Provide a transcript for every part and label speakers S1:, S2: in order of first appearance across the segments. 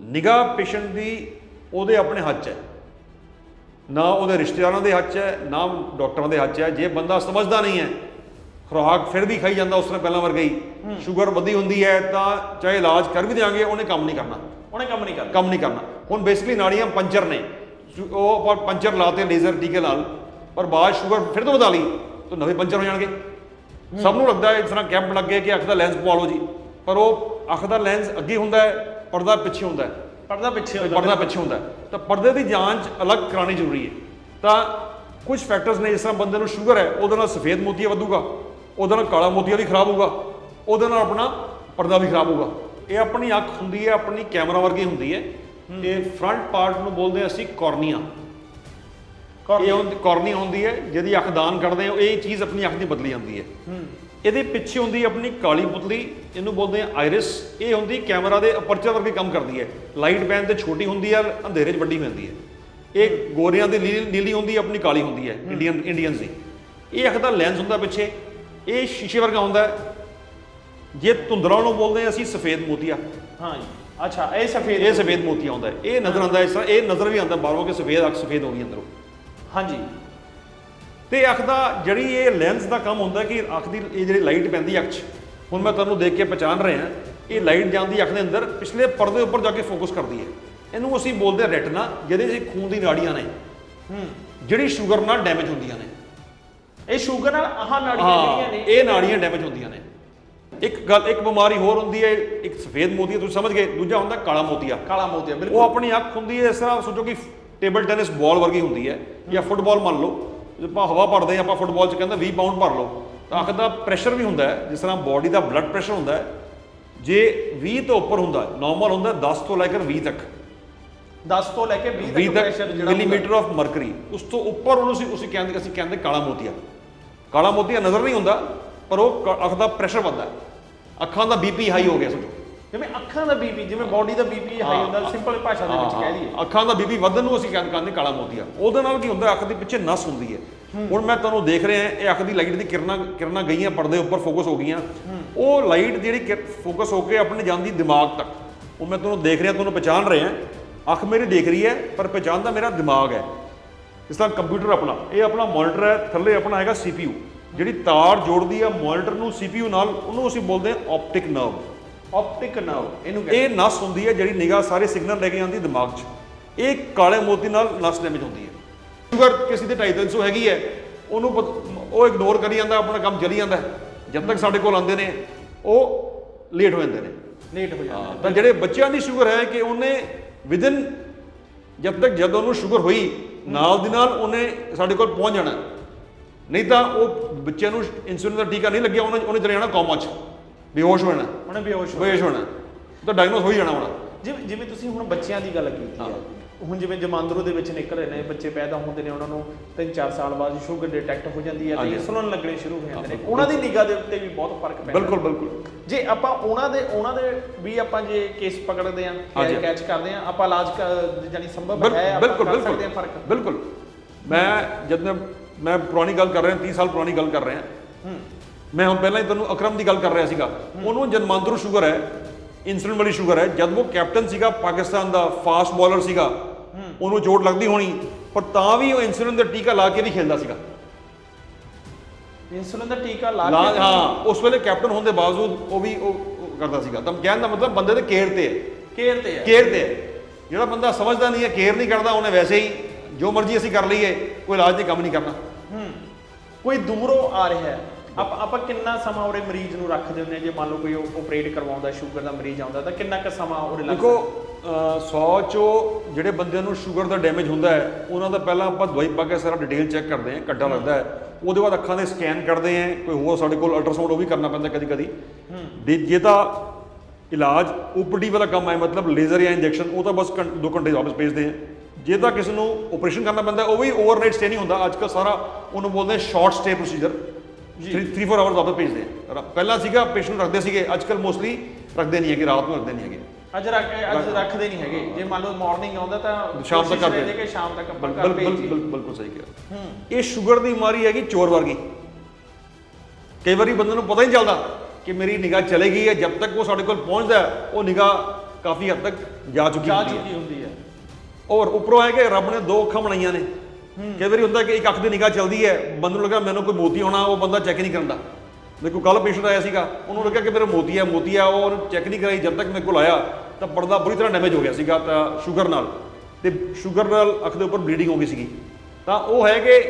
S1: ਨਿਗਾਹ ਪੇਸ਼ੈਂਟ ਦੀ ਉਹਦੇ ਆਪਣੇ ਹੱਥ 'ਚ ਹੈ। ਨਾ ਉਹਦੇ ਰਿਸ਼ਤੇਦਾਰਾਂ ਦੇ ਹੱਥ 'ਚ ਹੈ ਨਾ ਡਾਕਟਰਾਂ ਦੇ ਹੱਥ 'ਚ ਹੈ। ਜੇ ਬੰਦਾ ਸਮਝਦਾ ਨਹੀਂ ਹੈ ਖੁਰਾਕ ਫਿਰ ਵੀ ਖਾਈ ਜਾਂਦਾ ਉਸ ਤਰ੍ਹਾਂ ਪਹਿਲਾਂ ਵਰਗਾ ਹੀ। ਸ਼ੂਗਰ ਵਧੀ ਹੁੰਦੀ ਹੈ ਤਾਂ ਚਾਹੇ ਇਲਾਜ ਕਰ ਵੀ ਦਿਆਂਗੇ ਉਹਨੇ ਕੰਮ ਨਹੀਂ ਕਰਨਾ।
S2: ਉਹਨੇ ਕੰਮ ਨਹੀਂ ਕਰਨਾ।
S1: ਕੰਮ ਨਹੀਂ ਕਰਨਾ। ਹੁਣ ਬੇਸਿਕਲੀ ਨਾੜੀਆਂ ਪੰਚਰ ਨੇ। ਉਹ ਆਪਾਂ ਪੰਚਰ ਲਾਤੇ ਲੇਜ਼ਰ ਟੀਕੇ ਨਾਲ ਪਰ ਬਾਅਦ ਸ਼ੂਗਰ ਫਿਰ ਤੋਂ ਵਧਾ ਲਈ ਤਾਂ ਨਵੇਂ ਪੰਚਰ ਹੋ ਜਾਣਗੇ। ਸਭ ਨੂੰ ਲੱਗਦਾ ਹੈ ਇਸ ਤਰ੍ਹਾਂ ਕੈਂਪ ਲੱਗੇ ਕਿ ਅੱਖ ਦਾ ਲੈਂਸ ਪਵਾ ਲਓ ਜੀ। ਪਰ ਉਹ ਅੱਖ ਦਾ ਲੈਂਸ ਅੱਗੇ ਹੁੰਦਾ ਹੈ ਪਰਦਾ ਪਿੱਛੇ ਹੁੰਦਾ ਹੈ।
S2: ਪਰਦਾ ਪਿੱਛੇ ਹੁੰਦਾ।
S1: ਪਰਦਾ ਪਿੱਛੇ ਹੁੰਦਾ ਹੈ। ਤਾਂ ਪਰਦੇ ਦੀ ਜਾਂਚ ਅਲੱਗ ਕਰਾਉਣੀ ਜ਼ਰੂਰੀ ਹੈ। ਤਾਂ ਕੁਝ ਫੈਕਟਰਸ ਨੇ ਜਿਸ ਤਰ੍ਹਾਂ ਬੰਦੇ ਨੂੰ ਸ਼ੂਗਰ ਹੈ ਉਹਦੇ ਨਾਲ ਸਫੇਦ ਮੋਤੀਆ ਵਧੂਗਾ ਉਹਦੇ ਨਾਲ ਕਾਲਾ ਮੋਤੀਆ ਵੀ ਖਰਾਬ ਹੋਊਗਾ ਉਹਦੇ ਨਾਲ ਆਪਣਾ ਪਰਦਾ ਵੀ ਖਰਾਬ ਹੋਊਗਾ। ਇਹ ਆਪਣੀ ਅੱਖ ਹੁੰਦੀ ਹੈ ਆਪਣੀ ਕੈਮਰਾ ਵਰਗੀ ਹੁੰਦੀ ਹੈ। ਇਹ ਫਰੰਟ ਪਾਰਟ ਨੂੰ ਬੋਲਦੇ ਹਾਂ ਅਸੀਂ ਕੋਰਨੀਆ ਇਹ ਹੁੰਦੀ ਕੋਰਨੀਆ ਹੁੰਦੀ ਹੈ ਜਿਹਦੀ ਅੱਖ ਦਾਨ ਕੱਢਦੇ ਹੋ ਇਹ ਚੀਜ਼ ਆਪਣੀ ਅੱਖ ਦੀ ਬਦਲੀ ਜਾਂਦੀ ਹੈ। ਇਹਦੇ ਪਿੱਛੇ ਹੁੰਦੀ ਆਪਣੀ ਕਾਲੀ ਪੁਤਲੀ ਇਹਨੂੰ ਬੋਲਦੇ ਆ ਆਇਰਿਸ। ਇਹ ਹੁੰਦੀ ਕੈਮਰਾ ਦੇ ਅਪਰਚਰ ਵਰਗੇ ਕੰਮ ਕਰਦੀ ਹੈ। ਲਾਈਟ ਪੈਨ ਤੇ ਛੋਟੀ ਹੁੰਦੀ ਹੈ ਅੰਧੇਰੇ 'ਚ ਵੱਡੀ ਹੁੰਦੀ ਹੈ। ਇਹ ਗੋਰਿਆਂ ਦੀ ਨੀਲੀ ਹੁੰਦੀ ਆਪਣੀ ਕਾਲੀ ਹੁੰਦੀ ਹੈ ਇੰਡੀਅਨ ਇੰਡੀਅਨਸ ਦੀ। ਇਹ ਅੱਖ ਦਾ ਲੈਂਸ ਹੁੰਦਾ ਪਿੱਛੇ। ਇਹ ਸ਼ੀਸ਼ੇ ਵਰਗਾ ਹੁੰਦਾ ਜੇ ਧੁੰਦਲਾ ਨੂੰ ਬੋਲਦੇ ਆ ਅਸੀਂ ਸਫੇਦ ਮੋਤੀਆ।
S2: ਹਾਂ ਜੀ। ਅੱਛਾ ਇਹ ਸਫੇਦ
S1: ਇਹ ਸਫੇਦ ਮੋਤੀਆ ਹੁੰਦਾ ਇਹ ਨਜ਼ਰ ਆਉਂਦਾ ਇਸ ਤਰ੍ਹਾਂ। ਇਹ ਨਜ਼ਰ ਵੀ ਆਉਂਦਾ ਬਾਹਰੋਂ ਕਿ ਸਫੇਦ ਅੱਖ ਸਫੇਦ ਹੋ ਗਈ ਅੰਦਰੋਂ
S2: ਹਾਂਜੀ
S1: ਤੇ ਅੱਖ ਦਾ ਜਿਹੜੀ ਇਹ ਲੈਂਸ ਦਾ ਕੰਮ ਹੁੰਦਾ ਕਿ ਅੱਖ ਦੀ ਇਹ ਜਿਹੜੀ ਲਾਈਟ ਪੈਂਦੀ ਅੱਖ 'ਚ ਹੁਣ ਮੈਂ ਤੁਹਾਨੂੰ ਦੇਖ ਕੇ ਪਛਾਣ ਰਿਹਾ ਇਹ ਲਾਈਟ ਜਾਂਦੀ ਅੱਖ ਦੇ ਅੰਦਰ ਪਿਛਲੇ ਪਰਦੇ ਉੱਪਰ ਜਾ ਕੇ ਫੋਕਸ ਕਰਦੀ ਹੈ। ਇਹਨੂੰ ਅਸੀਂ ਬੋਲਦੇ ਹਾਂ ਰੈਟਨਾ ਜਿਹਦੇ 'ਚ ਖੂਨ ਦੀ ਨਾੜੀਆਂ ਨੇ।
S2: ਹੂੰ
S1: ਜਿਹੜੀ ਸ਼ੂਗਰ ਨਾਲ ਡੈਮੇਜ ਹੁੰਦੀਆਂ ਨੇ।
S2: ਇਹ ਸ਼ੂਗਰ ਨਾਲ ਆਹ ਨਾੜੀਆਂ ਜਿਹੜੀਆਂ ਨੇ
S1: ਇਹ ਨਾੜੀਆਂ ਡੈਮੇਜ ਹੁੰਦੀਆਂ ਨੇ। ਇੱਕ ਗੱਲ ਇੱਕ ਬਿਮਾਰੀ ਹੋਰ ਹੁੰਦੀ ਹੈ ਇੱਕ ਸਫੇਦ ਮੋਤੀਆ ਤੁਸੀਂ ਸਮਝ ਗਏ ਦੂਜਾ ਹੁੰਦਾ ਕਾਲਾ ਮੋਤੀਆ।
S2: ਕਾਲਾ ਮੋਤੀਆ
S1: ਉਹ
S2: ਬਿਲਕੁਲ।
S1: ਆਪਣੀ ਅੱਖ ਹੁੰਦੀ ਹੈ ਇਸ ਤਰ੍ਹਾਂ ਸੋਚੋ ਕਿ ਟੇਬਲ ਟੈਨਿਸ ਬਾਲ ਵਰਗੀ ਹੁੰਦੀ ਹੈ ਜਾਂ ਫੁੱਟਬਾਲ ਮੰਨ ਲਓ। ਆਪਾਂ ਹਵਾ ਭਰਦੇ ਹਾਂ ਆਪਾਂ ਫੁੱਟਬਾਲ 'ਚ ਕਹਿੰਦਾ 20 ਪਾਉਂਡ ਭਰ ਲਓ। ਤਾਂ ਅੱਖ ਦਾ ਪ੍ਰੈਸ਼ਰ ਵੀ ਹੁੰਦਾ ਹੈ ਜਿਸ ਤਰ੍ਹਾਂ ਬਾਡੀ ਦਾ ਬਲੱਡ ਪ੍ਰੈਸ਼ਰ ਹੁੰਦਾ ਹੈ। ਜੇ 20 ਤੋਂ ਉੱਪਰ ਹੁੰਦਾ ਨਾਰਮਲ ਹੁੰਦਾ 10 ਤੋਂ ਲੈ ਕੇ 20 ਤੱਕ।
S2: 10 ਤੋਂ ਲੈ ਕੇ 20
S1: 20
S2: ਤੱਕ ਪ੍ਰੈਸ਼ਰ ਜਿਹੜਾ
S1: ਮਿਲੀਮੀਟਰ ਆਫ ਮਰਕਰੀ ਉਸ ਤੋਂ ਉੱਪਰ ਉਹਨੂੰ ਅਸੀਂ ਅਸੀਂ ਕਹਿੰਦੇ ਅਸੀਂ ਕਹਿੰਦੇ ਕਾਲਾ ਮੋਤੀਆ। ਕਾਲਾ ਮੋਤੀਆ ਨਜ਼ਰ ਨਹੀਂ ਹੁੰਦਾ ਪਰ ਉਹ ਅੱਖ ਦਾ ਪ੍ਰੈਸ਼ਰ ਵੱਧਦਾ। ਅੱਖਾਂ ਦਾ ਬੀਪੀ ਹਾਈ ਹੋ ਗਿਆ ਸਮਝੋ
S2: ਜਿਵੇਂ ਅੱਖਾਂ ਦਾ ਬੀਪੀ ਜਿਵੇਂ ਬਾਡੀ ਦਾ ਬੀਪੀ ਹਾਈ ਹੁੰਦਾ ਸਿੰਪਲ ਭਾਸ਼ਾ ਦੇ ਵਿੱਚ ਕਹਿ ਦਈਏ।
S1: ਹਾਂ, ਅੱਖਾਂ ਦਾ ਬੀਪੀ ਵਧਣ ਨੂੰ ਅਸੀਂ ਕਹਿੰਦੇ ਕਹਿੰਦੇ ਕਾਲਾ ਮੋਤੀਆ। ਉਹਦੇ ਨਾਲ ਕੀ ਹੁੰਦਾ ਅੱਖ ਦੇ ਪਿੱਛੇ ਨਸ ਹੁੰਦੀ ਹੈ। ਹੁਣ ਮੈਂ ਤੁਹਾਨੂੰ ਦੇਖ ਰਿਹਾ ਇਹ ਅੱਖ ਦੀ ਲਾਈਟ ਦੀ ਕਿਰਨਾਂ ਕਿਰਨਾਂ ਗਈਆਂ ਪਰਦੇ ਉੱਪਰ ਫੋਕਸ ਹੋ ਗਈਆਂ। ਉਹ ਲਾਈਟ ਜਿਹੜੀ ਫੋਕਸ ਹੋ ਕੇ ਆਪਣੇ ਜਾਂਦੀ ਦਿਮਾਗ ਤੱਕ। ਉਹ ਮੈਂ ਤੁਹਾਨੂੰ ਦੇਖ ਰਿਹਾ ਤੁਹਾਨੂੰ ਪਛਾਣ ਰਿਹਾ ਅੱਖ ਮੇਰੀ ਦੇਖ ਰਹੀ ਹੈ ਪਰ ਪਛਾਣਦਾ ਮੇਰਾ ਦਿਮਾਗ ਹੈ। ਇਸ ਤਰ੍ਹਾਂ ਕੰਪਿਊਟਰ ਆਪਣਾ ਇਹ ਆਪਣਾ ਮੋਨੀਟਰ ਹੈ ਥੱਲੇ ਆਪਣਾ ਹੈਗਾ CPU ਜਿਹੜੀ ਤਾਰ ਜੋੜਦੀ ਹੈ ਮੋਨੀਟਰ ਨੂੰ CPU ਨਾਲ ਉਹਨੂੰ ਅਸੀਂ ਬੋਲਦੇ ਹਾਂ ਆਪਟਿਕ ਨਰਵ
S2: ਆਪਟਿਕ ਨਰਵ ਇਹਨੂੰ ਕਹਿੰਦੇ
S1: ਇਹ ਨਸ ਹੁੰਦੀ ਹੈ ਜਿਹੜੀ ਨਿਗਾਹ ਸਾਰੇ ਸਿਗਨਲ ਲੈ ਕੇ ਜਾਂਦੀ ਦਿਮਾਗ 'ਚ। ਇਹ ਕਾਲੇ ਮੋਤੀ ਨਾਲ ਨਸ ਡੈਮੇਜ ਹੁੰਦੀ ਹੈ। ਸ਼ੂਗਰ ਕਿਸੇ ਦੀ 250 ਹੈਗੀ ਹੈ ਉਹਨੂੰ ਉਹ ਇਗਨੋਰ ਕਰੀ ਜਾਂਦਾ ਆਪਣਾ ਕੰਮ ਚੱਲੀ ਜਾਂਦਾ। ਹੈ। ਜਦ ਤੱਕ ਸਾਡੇ ਕੋਲ ਆਉਂਦੇ ਨੇ ਉਹ ਲੇਟ ਹੋ ਜਾਂਦੇ ਨੇ।
S2: ਲੇਟ ਹੋ ਜਾਂਦਾ
S1: ਤਾਂ ਜਿਹੜੇ ਬੱਚਿਆਂ ਦੀ ਸ਼ੂਗਰ ਹੈ ਕਿ ਉਹਨੇ ਵਿਦਨ ਜਦ ਤੱਕ ਜਦੋਂ ਉਹਨੂੰ ਸ਼ੂਗਰ ਹੋਈ ਨਾਲ ਦੀ ਨਾਲ ਉਹਨੇ ਸਾਡੇ ਕੋਲ ਪਹੁੰਚ ਜਾਣਾ। ਨਹੀਂ ਤਾਂ ਉਹ ਬੱਚਿਆਂ ਨੂੰ ਇਨਸੂਲਿਨ ਦਾ ਟੀਕਾ ਨਹੀਂ ਲੱਗਿਆ ਉਹਨੇ ਉਹਨੇ ਚਲੇ ਜਾਣਾ ਕੋਮਾ 'ਚ। ਬੇਹੋਸ਼ ਹੋ ਜਾਣਾ
S2: ਉਹਨੇ ਬੇਹੋਸ਼ ਹੋ
S1: ਬੇਹੋਸ਼ ਹੋਣਾ। ਤਾਂ ਡਾਇਗਨੋਸ ਹੋ ਹੀ ਜਾਣਾ ਹੋਣਾ।
S2: ਜਿਵੇਂ ਜਿਵੇਂ ਤੁਸੀਂ ਹੁਣ ਬੱਚਿਆਂ ਦੀ ਗੱਲ ਕੀਤੀ ਹੈ। ਹੁਣ ਜਿਵੇਂ ਜਮਾਂਦਰੂ ਦੇ ਵਿੱਚ ਨਿਕਲ ਰਹੇ ਨੇ ਬੱਚੇ ਪੈਦਾ ਹੁੰਦੇ ਨੇ ਉਹਨਾਂ ਨੂੰ 3-4 ਸਾਲ ਬਾਅਦ ਸ਼ੂਗਰ ਡਿਟੈਕਟ ਹੋ ਜਾਂਦੀ ਹੈ ਤੇ। ਇਨਸੂਲਿਨ ਲੱਗਣੇ ਸ਼ੁਰੂ ਹੋ ਜਾਂਦੇ ਨੇ। ਉਹਨਾਂ ਦੀ ਨਿਗਾਹ ਦੇ ਉੱਤੇ ਵੀ ਬਹੁਤ ਫ਼ਰਕ ਪੈਂਦਾ।
S1: ਬਿਲਕੁਲ ਬਿਲਕੁਲ।
S2: ਜੇ ਆਪਾਂ ਉਹਨਾਂ ਦੇ ਉਹਨਾਂ ਦੇ ਵੀ ਆਪਾਂ ਜੇ ਕੇਸ ਪਕੜਦੇ ਆਂ। ਕੈਚ ਕਰਦੇ ਆਂ ਆਪਾਂ ਇਲਾਜ ਜਾਨੀ ਸੰਭਵ ਹੈ ਆਪਾਂ
S1: ਬਿਲਕੁਲ
S2: ਕਰ ਸਕਦੇ ਆਂ
S1: ਬਿਲਕੁਲ
S2: ਫ਼ਰਕ।
S1: ਬਿਲਕੁਲ। ਮੈਂ ਜਦ ਮੈਂ ਮੈਂ ਪੁਰਾਣੀ ਗੱਲ ਕਰ ਰਿਹਾ 30 ਸਾਲ ਪੁਰਾਣੀ ਗੱਲ ਕਰ ਰਿਹਾ।
S2: ਹੂੰ।
S1: ਮੈਂ ਹੁਣ ਪਹਿਲਾਂ ਹੀ ਤੁਹਾਨੂੰ ਅਕਰਮ ਦੀ ਗੱਲ ਕਰ ਰਿਹਾ ਸੀਗਾ। ਉਹਨੂੰ ਜਨਮਾਂਤਰੂ ਸ਼ੂਗਰ ਹੈ ਇਨਸੂਲਿਨ ਵਾਲੀ ਸ਼ੂਗਰ ਹੈ। ਜਦ ਉਹ ਕੈਪਟਨ ਸੀਗਾ ਪਾਕਿਸਤਾਨ ਦਾ ਫਾਸਟ ਬੋਲਰ ਸੀਗਾ ਉਹਨੂੰ ਚੋਟ ਲੱਗਦੀ ਹੋਣੀ ਪਰ ਤਾਂ ਵੀ ਉਹ ਇਨਸੂਲਿਨ ਦਾ ਟੀਕਾ ਲਾ ਕੇ ਵੀ ਖੇਲਦਾ ਸੀਗਾ।
S2: ਇਨਸੂਲਿਨ ਦਾ ਟੀਕਾ ਲਾ ਕੇ?
S1: ਹਾਂ ਉਸ ਵੇਲੇ ਕੈਪਟਨ ਹੋਣ ਦੇ ਬਾਵਜੂਦ ਉਹ ਵੀ ਉਹ ਉਹ ਕਰਦਾ ਸੀਗਾ। ਤਾਂ ਕਹਿਣ ਦਾ ਮਤਲਬ ਬੰਦੇ ਦੇ ਕੇਅਰ ਤੇ ਹੈ।
S2: ਕੇਅਰ ਤੇ ਹੈ।
S1: ਕੇਅਰ ਤੇ ਹੈ। ਜਿਹੜਾ ਬੰਦਾ ਸਮਝਦਾ ਨਹੀਂ ਹੈ ਕੇਅਰ ਨਹੀਂ ਕਰਦਾ ਉਹਨੇ ਵੈਸੇ ਹੀ ਜੋ ਮਰਜ਼ੀ ਅਸੀਂ ਕਰ ਲਈਏ ਕੋਈ ਇਲਾਜ ਦੇ ਕੰਮ ਨਹੀਂ ਕਰਨਾ।
S2: ਹੂੰ। ਕੋਈ ਦੂਰੋਂ ਆ ਰਿਹਾ ਹੈ। ਆਪਾਂ ਆਪਾਂ ਕਿੰਨਾ ਸਮਾਂ ਉਹਦੇ ਮਰੀਜ਼ ਨੂੰ ਰੱਖਦੇ ਹੁੰਦੇ ਹਾਂ? ਜੇ ਮੰਨ ਲਓ ਕੋਈ ਆਪਰੇਟ ਕਰਵਾਉਂਦਾ ਸ਼ੂਗਰ ਦਾ ਮਰੀਜ਼ ਆਉਂਦਾ ਤਾਂ ਕਿੰਨਾ ਕੁ ਸਮਾਂ ਉਹਦੇ ਲੱਗ
S1: ਦੇਖੋ 100 ਚੋਂ ਜਿਹੜੇ ਬੰਦਿਆਂ ਨੂੰ ਸ਼ੂਗਰ ਦਾ ਡੈਮੇਜ ਹੁੰਦਾ ਹੈ ਉਹਨਾਂ ਦਾ ਪਹਿਲਾਂ ਆਪਾਂ ਦਵਾਈ ਪਾ ਕੇ ਸਾਰਾ ਡਿਟੇਲ ਚੈੱਕ ਕਰਦੇ ਹਾਂ ਕੱਟਾ ਲੱਗਦਾ ਹੈ। ਉਹਦੇ ਬਾਅਦ ਅੱਖਾਂ ਦੇ ਸਕੈਨ ਕਰਦੇ ਹਾਂ ਕੋਈ ਹੋਰ ਸਾਡੇ ਕੋਲ ਅਲਟਰਾਸਾਊਂਡ ਉਹ ਵੀ ਕਰਨਾ ਪੈਂਦਾ ਕਦੀ ਕਦੀ ਜੇ ਤਾਂ ਇਲਾਜ ਓਪੀਡੀ ਵਾਲਾ ਕੰਮ ਹੈ ਮਤਲਬ ਲੇਜ਼ਰ ਜਾਂ ਇੰਜੈਕਸ਼ਨ ਉਹ ਤਾਂ ਬਸ 2 ਘੰਟੇ ਵਾਪਸ ਭੇਜਦੇ ਆ ਜੇ ਤਾਂ ਕਿਸੇ ਨੂੰ ਆਪਰੇਸ਼ਨ ਕਰਨਾ ਪੈਂਦਾ ਉਹ ਵੀ ਓਵਰਨਾਈਟ ਸਟੇ ਨਹੀਂ ਹੁੰਦਾ। ਅੱਜ ਕੱਲ੍ਹ ਸਾਰਾ ਉਹਨੂੰ ਬੋਲਦੇ ਆ ਸ਼ਾਰਟ ਸਟੇ ਪ੍ਰੋਸੀਜਰ 3 4 ਆਵਰ ਵਾਪਸ ਭੇਜਦੇ ਆ। ਪਹਿਲਾਂ ਸੀਗਾ ਪੇਸ਼ੈਂਟ ਰੱਖਦੇ ਸੀਗੇ। ਅੱਜ ਕੱਲ੍ਹ ਮੋਸਟਲੀ ਰੱਖਦੇ ਨਹੀਂ ਹੈਗੇ ਰਾਤ ਨੂੰ ਰੱਖਦੇ ਨਹੀਂ ਹੈਗੇ।
S2: ਅੱਜ ਰੱਖ ਅੱਜ ਰੱਖਦੇ ਨਹੀਂ ਹੈਗੇ। ਜੇ ਮੰਨ ਲਓ ਮਾਰਨਿੰਗ ਆਉਂਦਾ ਤਾਂ
S1: ਸ਼ਾਮ ਤੱਕ ਕਰਦੇ
S2: ਕਿ ਸ਼ਾਮ ਤੱਕ ਆਪਾਂ
S1: ਬਿਲ-
S2: ਘਰ
S1: ਬਿਲ-
S2: ਭੇਜ
S1: ਬਿਲ-
S2: ਦਈਏ।
S1: ਬਿਲ- ਬਿਲਕੁਲ ਸਹੀ ਕਿਹਾ।
S2: ਹੂੰ।
S1: ਇਹ ਸ਼ੂਗਰ ਦੀ ਬਿਮਾਰੀ ਹੈਗੀ ਚੋਰ ਵਰਗੀ। ਕਈ ਵਾਰੀ ਬੰਦੇ ਨੂੰ ਪਤਾ ਹੀ ਨਹੀਂ ਚੱਲਦਾ ਕਿ ਮੇਰੀ ਨਿਗਾਹ ਚਲੇ ਗਈ ਹੈ ਜਦ ਤੱਕ ਉਹ ਸਾਡੇ ਕੋਲ ਪਹੁੰਚਦਾ ਹੈ, ਉਹ ਨਿਗਾਹ ਕਾਫੀ ਹੱਦ ਤੱਕ ਜਾ ਚੁੱਕੀ ਹੁੰਦੀ ਹੈ। ਔਰ ਉੱਪਰੋਂ ਹੈ ਕਿ ਰੱਬ ਨੇ ਦੋ ਅੱਖਾਂ ਬਣਾਈਆਂ ਨੇ। ਕਈ ਵਾਰੀ ਹੁੰਦਾ ਕਿ ਇੱਕ ਅੱਖ ਦੀ ਨਿਗਾਹ ਚੱਲਦੀ ਹੈ, ਬੰਦੇ ਨੂੰ ਲੱਗਾ ਮੈਨੂੰ ਕੋਈ ਮੋਤੀ ਆਉਣਾ, ਉਹ ਬੰਦਾ ਚੈੱਕ ਨਹੀਂ ਕਰਦਾ। ਮੇਰੇ ਕੋਲ ਕੱਲ ਪੇਸ਼ੈਂਟ ਆਇਆ ਸੀਗਾ, ਉਹਨੂੰ ਲੱਗਾ ਕਿ ਮੇਰੇ ਮੋਤੀ ਹੈ, ਮੋਤੀ ਆ ਉਹ ਚੈੱਕ ਨਹੀਂ ਕਰਾਈ, ਜਦ ਤੱਕ ਮੇਰੇ ਕੋਲ ਆਇਆ, ਤਾਂ ਪਰਦਾ ਬੁਰੀ ਤਰ੍ਹਾਂ ਡੈਮੇਜ ਹੋ ਗਿਆ ਸੀਗਾ, ਤਾਂ ਸ਼ੂਗਰ ਨਾਲ। ਤੇ ਸ਼ੂਗਰ ਨਾਲ ਅੱਖ ਦੇ ਉੱਪਰ ਬਲੀਡਿੰਗ ਹੋ ਗਈ ਸੀਗੀ। ਤਾਂ ਉਹ ਹੈ ਕਿ